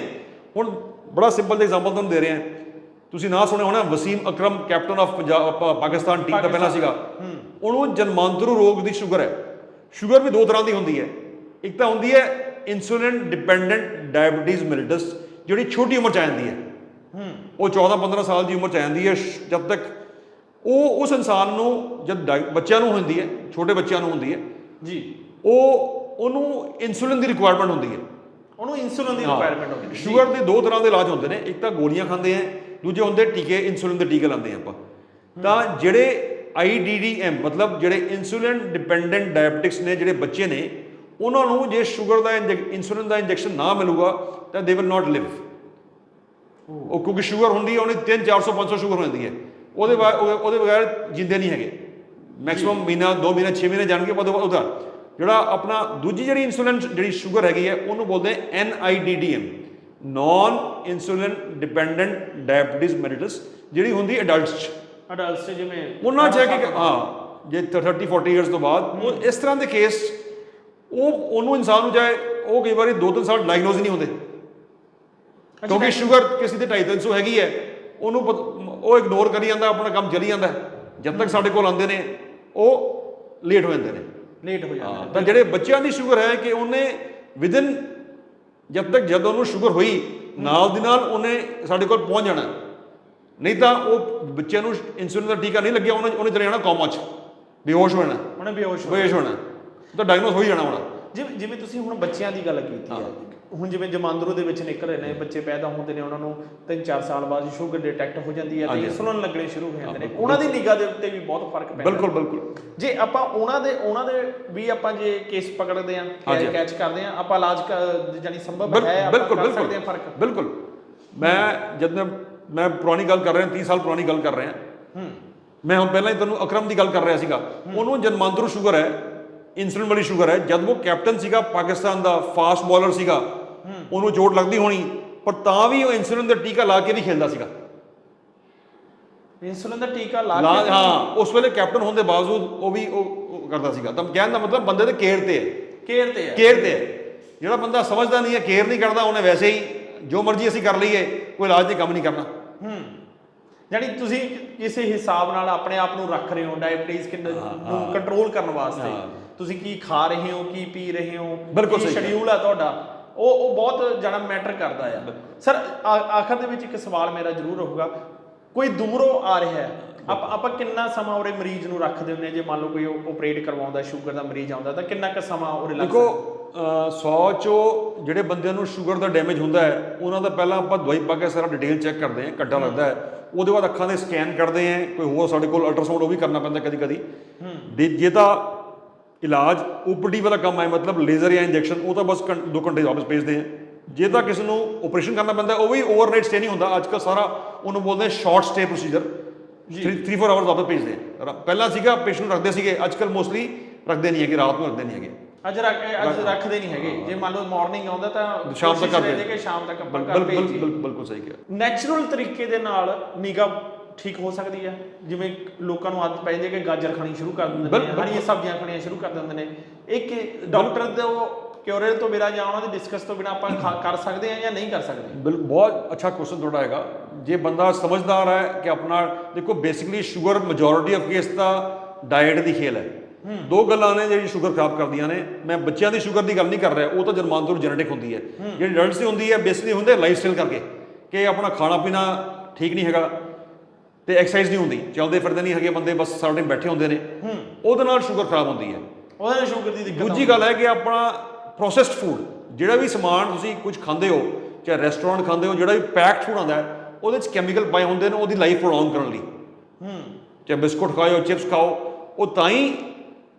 S1: ਹੁਣ ਬੜਾ ਸਿੰਪਲ ਜਿਹਾ ਐਗਜ਼ਾਮਪਲ ਤੁਹਾਨੂੰ ਦੇ ਰਹੇ। ਹਾਂ ਤੁਸੀਂ ਨਾ ਸੁਣਿਆ ਹੋਣਾ Wasim Akram captain of Pakistan team ਦਾ ਪਹਿਲਾਂ ਸੀਗਾ। ਉਹਨੂੰ ਜਨਮਾਂਤਰੂ ਰੋਗ ਦੀ ਸ਼ੂਗਰ ਹੈ। ਸ਼ੂਗਰ ਵੀ ਦੋ ਤਰ੍ਹਾਂ ਦੀ ਹੁੰਦੀ ਹੈ। ਇੱਕ ਤਾਂ ਹੁੰਦੀ ਹੈ ਇਨਸੂਲਿਨ ਡਿਪੈਂਡੈਂਟ ਡਾਇਬੀਟੀਜ਼ ਮਿਲਿਟਸ ਜਿਹੜੀ ਛੋਟੀ ਉਮਰ ਚ ਆ ਜਾਂਦੀ ਹੈ। ਉਹ 14 15 ਸਾਲ ਦੀ ਉਮਰ ਚ ਆ ਜਾਂਦੀ ਹੈ ਜਦ ਤੱਕ ਉਹ ਉਸ ਇਨਸਾਨ ਨੂੰ ਜਦ ਬੱਚਿਆਂ ਨੂੰ ਹੁੰਦੀ ਹੈ ਛੋਟੇ ਬੱਚਿਆਂ ਨੂੰ ਹੁੰਦੀ ਹੈ
S2: ਜੀ।
S1: ਉਹ ਉਹਨੂੰ ਇਨਸੂਲਿਨ ਦੀ ਰਿਕੁਆਇਰਮੈਂਟ ਹੁੰਦੀ ਹੈ।
S2: ਉਹਨੂੰ ਇਨਸੂਲਿਨ ਦੀ ਰਿਕੁਆਇਰਮੈਂਟ ਹੁੰਦੀ ਹੈ।
S1: ਸ਼ੂਗਰ ਦੇ ਦੋ ਤਰ੍ਹਾਂ ਦੇ ਇਲਾਜ ਹੁੰਦੇ ਨੇ। ਇੱਕ ਤਾਂ ਗੋਲੀਆਂ ਖਾਂਦੇ ਆ ਦੂਜੇ ਹੁੰਦੇ ਟੀਕੇ ਇਨਸੂਲਿਨ ਦੇ ਟੀਕੇ ਲਾਉਂਦੇ ਆਪਾਂ। ਤਾਂ ਜਿਹੜੇ IDDM ਮਤਲਬ ਜਿਹੜੇ ਇਨਸੂਲਿਨ ਡਿਪੈਂਡੈਂਟ ਡਾਇਬੀਟਿਕਸ ਨੇ ਜਿਹੜੇ ਬੱਚੇ ਨੇ ਉਹਨਾਂ ਨੂੰ ਜੇ ਸ਼ੂਗਰ ਦਾ ਇਨਸੂਲਿਨ ਦਾ ਇੰਜੈਕਸ਼ਨ ਨਾ ਮਿਲੂਗਾ ਤਾਂ ਦੇ ਵਿਲ ਨਾਟ ਲਿਵ ਉਹ ਕਿਉਂਕਿ ਸ਼ੂਗਰ ਹੁੰਦੀ ਹੈ ਉਹਨੇ 3 400 500 ਸ਼ੂਗਰ ਹੋ ਜਾਂਦੀ ਹੈ। ਉਹਦੇ ਉਹਦੇ ਬਗੈਰ ਜਿੰਦੇ ਨਹੀਂ ਹੈਗੇ। ਮੈਕਸਿਮਮ ਮਹੀਨਾ 2 ਮਹੀਨਾ 6 ਮਹੀਨੇ ਜਾਣਗੇ ਬਾਅਦ ਉਹਦਾ ਜਿਹੜਾ ਆਪਣਾ ਦੂਜੀ ਜਿਹੜੀ ਇਨਸੂਲਿਨ ਜਿਹੜੀ ਸ਼ੂਗਰ ਹੈਗੀ ਹੈ ਉਹਨੂੰ ਬੋਲਦੇ ਆ NIDDM non insulin dependent diabetes mellitus ਜਿਹੜੀ ਹੁੰਦੀ ਅਡਲਟਸ ਚ।
S2: ਅਡਲਟਸ ਜਿਵੇਂ
S1: ਉਹਨਾਂ ਚ ਹੈ ਕਿ ਹਾਂ ਜੇ 30 40 ਇਅਰਸ ਤੋਂ ਬਾਅਦ ਉਹ ਇਸ ਤਰ੍ਹਾਂ ਦੇ ਕੇਸ ਉਹ ਉਹਨੂੰ ਇਨਸਾਨ ਨੂੰ ਜਾਏ ਉਹ ਕਈ ਵਾਰੀ 2-3 ਸਾਲ ਡਾਇਗਨੋਸ ਨਹੀਂ ਹੁੰਦੇ। ਕਿਉਂਕਿ ਸ਼ੂਗਰ ਕਿਸੇ ਦੀ 250 ਹੈਗੀ ਹੈ ਉਹਨੂੰ ਉਹ ਇਗਨੋਰ ਕਰੀ ਜਾਂਦਾ ਆਪਣਾ ਕੰਮ ਚੱਲੀ ਜਾਂਦਾ। ਜਦ ਤੱਕ ਸਾਡੇ ਕੋਲ ਆਉਂਦੇ ਨੇ ਉਹ ਲੇਟ ਹੋ ਜਾਂਦੇ ਨੇ।
S2: ਲੇਟ ਹੋ ਜਾਂਦਾ
S1: ਤਾਂ ਜਿਹੜੇ ਬੱਚਿਆਂ ਦੀ ਸ਼ੂਗਰ ਹੈ ਕਿ ਉਹਨੇ ਵਿਦਨ ਜਦ ਤੱਕ ਜਦ ਉਹਨੂੰ ਸ਼ੂਗਰ ਹੋਈ ਨਾਲ ਦੀ ਨਾਲ ਉਹਨੇ ਸਾਡੇ ਕੋਲ ਪਹੁੰਚ ਜਾਣਾ। ਨਹੀਂ ਤਾਂ ਉਹ ਬੱਚਿਆਂ ਨੂੰ ਇਨਸੂਲਿਨ ਦਾ ਟੀਕਾ ਨਹੀਂ ਲੱਗਿਆ ਉਹਨੇ ਉਹਨੇ ਚਲੇ ਜਾਣਾ ਕੋਮਾ 'ਚ। ਬੇਹੋਸ਼ ਹੋ ਜਾਣਾ
S2: ਉਹਨੇ ਬੇਹੋਸ਼ ਹੋ
S1: ਬੇਹੋਸ਼ ਹੋਣਾ। ਤਾਂ ਡਾਇਗਨੋਸ ਹੋ ਹੀ ਜਾਣਾ ਹੋਣਾ।
S2: ਜਿਵੇਂ ਜਿਵੇਂ ਤੁਸੀਂ ਹੁਣ ਬੱਚਿਆਂ ਦੀ ਗੱਲ ਕੀਤੀ ਹੈ। ਹੁਣ ਜਿਵੇਂ ਜਮਾਂਦਰੂ ਦੇ ਵਿੱਚ ਨਿਕਲ ਰਹੇ ਨੇ ਬੱਚੇ ਪੈਦਾ ਹੁੰਦੇ ਨੇ ਉਹਨਾਂ ਨੂੰ 3-4 ਸਾਲ ਬਾਅਦ ਸ਼ੂਗਰ ਡਿਟੈਕਟ ਹੋ ਜਾਂਦੀ ਹੈ ਤੇ। ਇਨਸੂਲਿਨ ਲੱਗਣੇ ਸ਼ੁਰੂ ਹੋ ਜਾਂਦੇ ਨੇ। ਉਹਨਾਂ ਦੀ ਨਿਗਾਹ ਦੇ ਉੱਤੇ ਵੀ ਬਹੁਤ ਫ਼ਰਕ ਪੈਂਦਾ।
S1: ਬਿਲਕੁਲ ਬਿਲਕੁਲ।
S2: ਜੇ ਆਪਾਂ ਉਹਨਾਂ ਦੇ ਉਹਨਾਂ ਦੇ ਵੀ ਆਪਾਂ ਜੇ ਕੇਸ ਪਕੜਦੇ ਆਂ। ਕੈਚ ਕਰਦੇ ਆਂ ਆਪਾਂ ਇਲਾਜ ਜਾਣੀ ਸੰਭਵ ਹੈ ਆਪਾਂ ਕਰ ਸਕਦੇ ਹਾਂ ਫ਼ਰਕ।
S1: ਬਿਲਕੁਲ। ਮੈਂ ਜਦ ਮੈਂ ਮੈਂ ਪੁਰਾਣੀ ਗੱਲ ਕਰ ਰਿਹਾ 30 ਸਾਲ ਪੁਰਾਣੀ ਗੱਲ ਕਰ ਰਿਹਾ।
S2: ਹੂੰ।
S1: ਮੈਂ ਹੁਣ ਪਹਿਲਾਂ ਹੀ ਤੁਹਾਨੂੰ ਅਕਰਮ ਦੀ ਗੱਲ ਕਰ ਰਿਹਾ ਸੀਗਾ। ਉਹਨੂੰ ਜਨਮਾਂਤਰੂ ਸ਼ੂਗਰ ਹੈ ਇਨਸੂਲਿਨ ਵਾਲੀ ਸ਼ੂਗਰ ਹੈ। ਜਦ ਉਹ ਕੈਪਟਨ ਸੀਗਾ ਪਾਕਿਸਤਾਨ ਦਾ ਫਾਸਟ ਬੋਲਰ ਸੀਗਾ ਉਹਨੂੰ ਚੋਟ ਲੱਗਦੀ ਹੋਣੀ ਪਰ ਤਾਂ ਵੀ ਉਹ ਇਨਸੂਲਿਨ ਦਾ ਟੀਕਾ ਲਾ ਕੇ ਵੀ ਖੇਲਦਾ ਸੀਗਾ।
S2: ਇਨਸੂਲਿਨ ਦਾ ਟੀਕਾ ਲਾ ਕੇ
S1: ਹਾਂ ਉਸ ਵੇਲੇ ਕੈਪਟਨ ਹੋਣ ਦੇ ਬਾਵਜੂਦ ਉਹ ਵੀ ਉਹ ਕਰਦਾ ਸੀਗਾ। ਤਾਂ ਕਹਿਣ ਦਾ ਮਤਲਬ ਬੰਦੇ ਦੇ ਕੇਅਰ ਤੇ ਹੈ।
S2: ਕੇਅਰ ਤੇ ਹੈ।
S1: ਕੇਅਰ ਤੇ ਹੈ। ਜਿਹੜਾ ਬੰਦਾ ਸਮਝਦਾ ਨਹੀਂ ਹੈ ਕੇਅਰ ਨਹੀਂ ਕਰਦਾ ਉਹਨੇ ਵੈਸੇ ਹੀ ਜੋ ਮਰਜ਼ੀ ਅਸੀਂ ਕਰ ਲਈਏ ਕੋਈ ਇਲਾਜ ਦੀ ਕੰਮ ਨਹੀਂ ਕਰਨਾ।
S2: ਹੂੰ। ਜਾਣੀ ਤੁਸੀਂ ਕਿਸੇ ਹਿਸਾਬ ਨਾਲ ਆਪਣੇ ਆਪ ਨੂੰ ਰੱਖ ਰਹੇ ਹੋ ਡਾਇਬੀਟੀਜ਼ ਕਿੰਨੇ ਨੂੰ ਕੰਟਰੋਲ ਕਰਨ ਵਾਸਤੇ। ਤੁਸੀਂ ਕੀ ਖਾ ਰਹੇ ਹੋ ਕੀ ਪੀ ਰਹੇ ਹੋ ਕੀ। ਸ਼ਡਿਊਲ ਆ ਤੁਹਾਡਾ? ਉਹ ਉਹ ਬਹੁਤ ਜਣਾ ਮੈਟਰ ਕਰਦਾ ਆ। ਸਰ ਆਖਰ ਦੇ ਵਿੱਚ ਇੱਕ ਸਵਾਲ ਮੇਰਾ ਜ਼ਰੂਰ ਰਹੂਗਾ। ਕੋਈ ਦੂਰੋਂ ਆ ਰਿਹਾ ਹੈ? ਆਪ- ਆਪਾਂ ਕਿੰਨਾ ਸਮਾਂ ਉਰੇ ਮਰੀਜ਼ ਨੂੰ ਰੱਖਦੇ ਹੁੰਦੇ? ਜੇ ਮੰਨ ਲਓ ਕੋਈ ਆਪਰੇਟ ਕਰਵਾਉਂਦਾ ਸ਼ੂਗਰ ਦਾ ਮਰੀਜ਼ ਆਉਂਦਾ ਤਾਂ ਕਿੰਨਾ ਕੁ ਸਮਾਂ ਉਰੇ ਲੱਗ
S1: ਦੇਖੋ
S2: ਸਕਦਾ?
S1: 100 ਚੋਂ ਜਿਹੜੇ ਬੰਦਿਆਂ ਨੂੰ ਸ਼ੂਗਰ ਦਾ ਡੈਮੇਜ ਹੁੰਦਾ ਹੈ ਉਹਨਾਂ ਦਾ ਪਹਿਲਾਂ ਆਪਾਂ ਦਵਾਈ ਪਾ ਕੇ ਸਾਰਾ ਡਿਟੇਲ ਚੈੱਕ ਕਰਦੇ ਹਾਂ ਘੱਟਾ ਲੱਗਦਾ ਹੈ। ਉਹਦੇ ਬਾਅਦ ਅੱਖਾਂ ਦੇ ਸਕੈਨ ਕਰਦੇ ਹਾਂ ਕੋਈ ਹੋਰ ਸਾਡੇ ਕੋਲ ਅਲਟਰਾਸਾਊਂਡ ਉਹ ਵੀ ਕਰਨਾ ਪੈਂਦਾ ਕਦੀ ਕਦੀ ਜੇ ਤਾਂ ਇਲਾਜ ਓਪੀਡੀ ਵਾਲਾ ਕੰਮ ਹੈ ਮਤਲਬ ਲੇਜ਼ਰ ਜਾਂ ਇੰਜੈਕਸ਼ਨ ਉਹ ਤਾਂ ਬਸ ਘੰ- ਦੋ ਘੰਟੇ ਵਾਪਸ ਭੇਜਦੇ ਹਾਂ। ਜੇ ਤਾਂ ਕਿਸੇ ਨੂੰ ਆਪਰੇਸ਼ਨ ਕਰਨਾ ਪੈਂਦਾ ਉਹ ਵੀ ਓਵਰਨਾਈਟ ਸਟੇ ਨਹੀਂ ਹੁੰਦਾ। ਅੱਜ ਕੱਲ੍ਹ ਸਾਰਾ ਉਹਨੂੰ ਬੋਲਦੇ ਸ਼ਾਰਟ ਸਟੇ ਪ੍ਰੋਸੀਜਰ 3 4 ਆਵਰਸ ਵਾਪਸ ਭੇਜਦੇ ਆ ਪਹਿਲਾਂ ਸੀਗਾ ਪੇਸ਼ੈਂਟ ਰੱਖਦੇ ਸੀਗੇ ਅੱਜ ਕੱਲ੍ਹ ਮੋਸਟਲੀ ਰੱਖਦੇ ਨਹੀਂ ਹੈਗੇ ਰਾਤ ਨੂੰ ਰੱਖਦੇ ਨਹੀਂ ਹੈਗੇ।
S2: ਅੱਜ ਰੱਖ ਅੱਜ ਰੱਖਦੇ ਨਹੀਂ ਹੈਗੇ। ਜੇ ਮੰਨ ਲਓ ਮਾਰਨਿੰਗ ਆਉਂਦਾ ਤਾਂ
S1: ਸ਼ਾਮ ਤੱਕ ਕਰਦੇ
S2: ਕਿ ਸ਼ਾਮ ਤੱਕ
S1: ਬਿਲਕੁਲ ਬਿਲਕੁਲ ਸਹੀ ਕਿਹਾ।
S2: ਨੈਚੁਰਲ ਤਰੀਕੇ ਦੇ ਨਾਲ ਨਿਗਾ ਠੀਕ ਹੋ ਸਕਦੀ ਹੈ ਜਿਵੇਂ ਲੋਕਾਂ ਨੂੰ ਆਦਤ ਪੈ ਜਾਂਦੀ ਹੈ ਕਿ ਗਾਜਰ ਖਾਣੀ ਸ਼ੁਰੂ ਕਰ ਦਿੰਦੇ ਨੇ। ਹਰੀਆਂ ਸਬਜ਼ੀਆਂ ਖਾਣੀਆਂ ਸ਼ੁਰੂ ਕਰ ਦਿੰਦੇ ਨੇ। ਇੱਕ ਡਾਕਟਰ ਦੇ ਕਿਉਰੇ ਤੋਂ ਬਿਨਾਂ ਜਾਂ ਉਹਨਾਂ ਦੀ ਡਿਸਕਸ ਤੋਂ ਬਿਨਾਂ ਆਪਾਂ ਕਰ ਸਕਦੇ ਹਾਂ ਜਾਂ ਨਹੀਂ ਕਰ ਸਕਦੇ?
S1: ਬਹੁਤ ਅੱਛਾ ਕੁਐਸਚਨ ਤੁਹਾਡਾ ਹੈਗਾ। ਜੇ ਬੰਦਾ ਸਮਝਦਾਰ ਹੈ ਕਿ ਆਪਣਾ ਦੇਖੋ basically sugar majority of case ਤਾਂ ਡਾਈਟ ਦੀ ਖੇਲ ਹੈ। ਦੋ ਗੱਲਾਂ ਨੇ ਜਿਹੜੀ ਸ਼ੂਗਰ ਖਰਾਬ ਕਰਦੀਆਂ ਨੇ। ਮੈਂ ਬੱਚਿਆਂ ਦੀ ਸ਼ੂਗਰ ਦੀ ਗੱਲ ਨਹੀਂ ਕਰ ਰਿਹਾ ਉਹ ਤਾਂ ਜਨਮਾਂਤਰ ਜੈਨੇਟਿਕ ਹੁੰਦੀ ਹੈ। ਜਿਹੜੀ ਅਡਲਟਸ ਦੀ ਹੁੰਦੀ ਹੈ ਬੇਸਿਕਲੀ ਹੁੰਦੇ ਲਾਈਫ ਸਟਾਈਲ ਕਰਕੇ ਕਿ ਆਪਣਾ ਖਾਣਾ ਪੀਣਾ ਠੀਕ ਨਹੀਂ ਹੈਗਾ। ਤੇ ਐਕਸਰਸਾਈਜ਼ ਨਹੀਂ ਹੁੰਦੀ। ਚੱਲਦੇ ਫਿਰਦੇ ਨਹੀਂ ਹੈਗੇ ਬੰਦੇ ਬਸ ਸਾਰਾ ਟਾਈਮ ਬੈਠੇ ਹੁੰਦੇ ਨੇ। ਉਹਦੇ ਨਾਲ ਸ਼ੂਗਰ ਖਰਾਬ ਹੁੰਦੀ ਹੈ।
S2: ਉਹਦੇ ਨਾਲ ਸ਼ੂਗਰ ਦੀ ਦਿੱਕਤ
S1: ਦੂਜੀ ਗੱਲ ਹੈ ਕਿ ਆਪਣਾ ਪ੍ਰੋਸੈਸਡ ਫੂਡ ਜਿਹੜਾ ਵੀ ਸਮਾਨ ਤੁਸੀਂ ਕੁਝ ਖਾਂਦੇ ਹੋ ਚਾਹੇ ਰੈਸਟੋਰੈਂਟ ਖਾਂਦੇ ਹੋ ਜਿਹੜਾ ਵੀ ਪੈਕਡ ਫੂਡ ਆਉਂਦਾ ਹੈ ਉਹਦੇ ਵਿੱਚ ਕੈਮੀਕਲ ਪਾਏ ਹੁੰਦੇ ਨੇ ਉਹਦੀ ਲਾਈਫ ਪ੍ਰੋਲੋਂਗ ਕਰਨ ਲਈ।
S2: ਹੂੰ।
S1: ਚਾਹੇ ਬਿਸਕੁਟ ਖਾਓ ਚਿਪਸ ਖਾਓ ਉਹ ਤਾਂ ਹੀ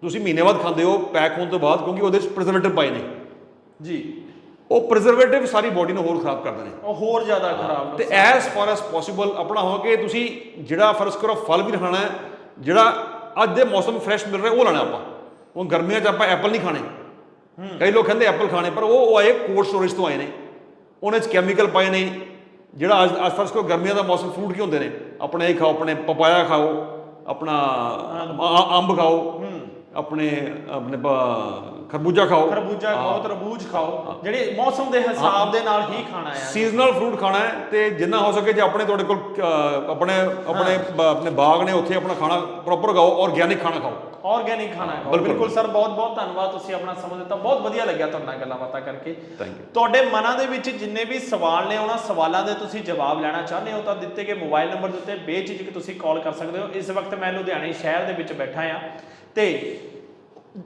S1: ਤੁਸੀਂ ਮਹੀਨੇ ਬਾਅਦ ਖਾਂਦੇ ਹੋ ਪੈਕ ਹੋਣ ਤੋਂ ਬਾਅਦ ਕਿਉਂਕਿ ਉਹਦੇ ਵਿੱਚ ਪ੍ਰੀਜ਼ਰਵੇਟਿਵ ਪਾਏ ਨੇ।
S2: ਜੀ।
S1: ਉਹ ਪ੍ਰੀਜ਼ਰਵੇਟਿਵ ਸਾਰੀ ਬੋਡੀ ਨੂੰ ਹੋਰ ਖਰਾਬ ਕਰਦੇ ਨੇ।
S2: ਉਹ ਹੋਰ ਜ਼ਿਆਦਾ ਖਰਾਬ
S1: ਤੇ ਐਸ ਫਾਰ ਐਸ ਪੋਸੀਬਲ ਆਪਣਾ ਹੋ ਕਿ ਤੁਸੀਂ ਜਿਹੜਾ ਫਰਜ਼ ਕਰੋ ਫਲ ਵੀ ਖਾਣਾ ਹੈ ਜਿਹੜਾ ਅੱਜ ਦੇ ਮੌਸਮ ਫਰੈਸ਼ ਮਿਲ ਰਿਹਾ ਉਹ ਲੈਣਾ ਆਪਾਂ। ਹੁਣ ਗਰਮੀਆਂ 'ਚ ਆਪਾਂ ਐਪਲ ਨਹੀਂ ਖਾਣੇ। ਕਈ ਲੋਕ ਕਹਿੰਦੇ ਐਪਲ ਖਾਣੇ ਪਰ ਉਹ ਉਹ ਆਏ ਕੋਲਡ ਸਟੋਰੇਜ ਤੋਂ ਆਏ ਨੇ। ਉਹਨਾਂ 'ਚ ਕੈਮੀਕਲ ਪਾਏ ਨੇ। ਜਿਹੜਾ ਅੱਜ ਅੱਜ ਫਰਜ਼ ਕਰੋ ਗਰਮੀਆਂ ਦਾ ਮੌਸਮ ਫਰੂਟ ਕੀ ਹੁੰਦੇ ਨੇ? ਆਪਣੇ ਇਹ ਖਾਓ ਆਪਣੇ ਪਪਾਇਆ ਖਾਓ ਆਪਣਾ ਅੰਬ ਖਾਓ। ਆਪਣੇ ਆਪਣੇ ਖਰਬੂਜਾ ਖਾਓ।
S2: ਖਰਬੂਜਾ ਖਾਓ ਤਰਬੂਜ ਖਾਓ। ਜਿਹੜੇ ਮੌਸਮ ਦੇ ਹਿਸਾਬ ਦੇ ਨਾਲ ਹੀ ਖਾਣਾ ਹੈ।
S1: ਸੀਜ਼ਨਲ ਫਰੂਟ ਖਾਣਾ ਹੈ ਤੇ ਜਿੰਨਾ ਹੋ ਸਕੇ ਜੇ ਆਪਣੇ ਤੁਹਾਡੇ ਕੋਲ ਆਪਣੇ ਆਪਣੇ ਆਪਣੇ ਬਾਗ ਨੇ ਉੱਥੇ ਆਪਣਾ ਖਾਣਾ ਪ੍ਰੋਪਰ ਖਾਓ ਆਰਗੇਨਿਕ ਖਾਣਾ ਖਾਓ।
S2: ਆਰਗੈਨਿਕ ਖਾਣਾ ਖਾਓ।
S1: ਬਿਲਕੁਲ।
S2: ਸਰ ਬਹੁਤ ਬਹੁਤ ਧੰਨਵਾਦ ਤੁਸੀਂ ਆਪਣਾ ਸਮਾਂ ਦਿੱਤਾ। ਬਹੁਤ ਵਧੀਆ ਲੱਗਿਆ ਤੁਹਾਡੇ ਨਾਲ ਗੱਲਾਂ ਬਾਤਾਂ ਕਰਕੇ. ਤੁਹਾਡੇ ਮਨਾਂ ਦੇ ਵਿੱਚ ਜਿੰਨੇ ਵੀ ਸਵਾਲ ਨੇ ਉਹਨਾਂ ਸਵਾਲਾਂ ਦੇ ਤੁਸੀਂ ਜਵਾਬ ਲੈਣਾ ਚਾਹੁੰਦੇ ਹੋ ਤਾਂ ਦਿੱਤੇ ਗਏ ਮੋਬਾਈਲ ਨੰਬਰ ਦੇ ਉੱਤੇ ਬੇਝਿਜਕ ਤੁਸੀਂ ਕਾਲ ਕਰ ਸਕਦੇ ਹੋ। ਇਸ ਵਕਤ ਮੈਂ ਲੁਧਿਆਣੇ ਸ਼ਹਿਰ ਦੇ ਵਿੱਚ ਬੈਠਾ ਆ ਤੇ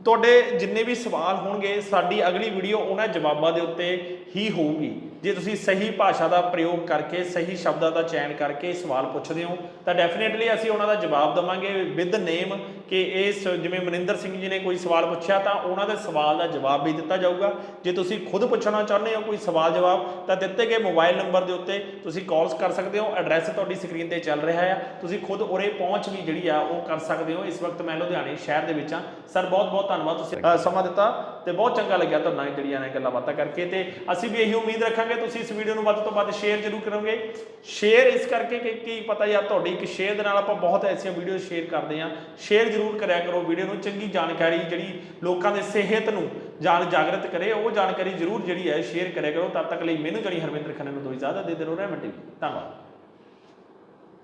S2: ਤੁਹਾਡੇ ਜਿੰਨੇ ਵੀ ਸਵਾਲ ਹੋਣਗੇ, ਸਾਡੀ ਅਗਲੀ ਵੀਡੀਓ ਉਹਨਾਂ ਜਵਾਬਾਂ ਦੇ ਉੱਤੇ ਹੀ ਹੋਊਗੀ। ਜੇ ਤੁਸੀਂ ਸਹੀ ਭਾਸ਼ਾ ਦਾ ਪ੍ਰਯੋਗ ਕਰਕੇ, ਸਹੀ ਸ਼ਬਦਾਂ ਦਾ ਚੈਨ ਕਰਕੇ ਸਵਾਲ ਪੁੱਛਦੇ ਹੋ, ਤਾਂ ਡੈਫੀਨਿਟਲੀ ਅਸੀਂ ਉਹਨਾਂ ਦਾ ਜਵਾਬ ਦਵਾਂਗੇ ਵਿਦ ਨੇਮ ਕਿ ਇਸ ਜਿਵੇਂ ਮਨਿੰਦਰ ਸਿੰਘ ਜੀ ਨੇ ਕੋਈ ਸਵਾਲ ਪੁੱਛਿਆ ਤਾਂ ਉਹਨਾਂ ਦੇ ਸਵਾਲ ਦਾ ਜਵਾਬ ਵੀ ਦਿੱਤਾ ਜਾਊਗਾ। ਜੇ ਤੁਸੀਂ ਖੁਦ ਪੁੱਛਣਾ ਚਾਹੁੰਦੇ ਹੋ ਕੋਈ ਸਵਾਲ ਜਵਾਬ, ਤਾਂ ਦਿੱਤੇ ਗਏ ਮੋਬਾਈਲ ਨੰਬਰ ਦੇ ਉੱਤੇ ਤੁਸੀਂ ਕਾਲਸ ਕਰ ਸਕਦੇ ਹੋ। ਐਡਰੈਸ ਤੁਹਾਡੀ ਸਕਰੀਨ ਤੇ ਚੱਲ ਰਿਹਾ ਆ। ਤੁਸੀਂ ਖੁਦ ਉਰੇ ਪਹੁੰਚ ਵੀ ਜਿਹੜੀ ਆ, ਉਹ ਕਰ ਸਕਦੇ ਹੋ। ਇਸ ਵਕਤ ਮੈਂ ਲੁਧਿਆਣੇ ਸ਼ਹਿਰ ਦੇ ਵਿੱਚ ਆ ਸਰ ਬਹੁਤ ਬਹੁਤ ਧੰਨਵਾਦ ਤੁਸੀਂ ਅ, ਸਮਾਂ ਦਿੱਤਾ ਤੇ ਬਹੁਤ ਚੰਗਾ ਲੱਗਿਆ ਤੁਹਾਡੇ ਨਾਲ ਜਿਹੜੀਆਂ ਨੇ ਗੱਲਾਂ ਬਾਤਾਂ ਕਰਕੇ ਤੇ ਅਸੀਂ ਵੀ ਇਹੀ ਉਮੀਦ ਰੱਖਾਂਗੇ ਤੁਸੀਂ ਇਸ ਵੀਡੀਓ ਨੂੰ ਵੱਧ ਤੋਂ ਵੱਧ ਸ਼ੇਅਰ ਜ਼ਰੂਰ ਕਰੋਗੇ। ਸ਼ੇਅਰ ਇਸ ਕਰਕੇ ਕਿ ਕੀ ਪਤਾ ਯਾਰ ਤੁਹਾਡੀ ਇੱਕ ਸ਼ੇਅਰ ਦੇ ਨਾਲ ਆਪਾਂ ਬਹੁਤ ਐਸੀਆਂ ਵੀਡੀਓ ਸ਼ੇਅਰ ਕਰਦੇ ਹਾਂ। ਸ਼ੇਅਰ ਜ਼ਰੂਰ ਕਰਿਆ ਕਰੋ ਵੀਡੀਓ ਨੂੰ ਚੰਗੀ ਜਾਣਕਾਰੀ ਜਿਹੜੀ ਲੋਕਾਂ ਦੇ ਸਿਹਤ ਨੂੰ ਜਾਣ ਜਾਗਰਤ ਕਰੇ ਉਹ ਜਾਣਕਾਰੀ ਜ਼ਰੂਰ ਜਿਹੜੀ ਹੈ ਸ਼ੇਅਰ ਕਰਿਆ ਕਰੋ। ਤਦ ਤੱਕ ਲਈ ਮੈਨੂੰ ਜਣੀ ਹਰਵਿੰਦਰ ਖੰਨੇ ਨੂੰ ਦੋ ਇਜਾਜ਼ਤ ਦੇ ਦਿਓ ਰਹਿਮਤ ਟੀਵੀ। ਧੰਨਵਾਦ।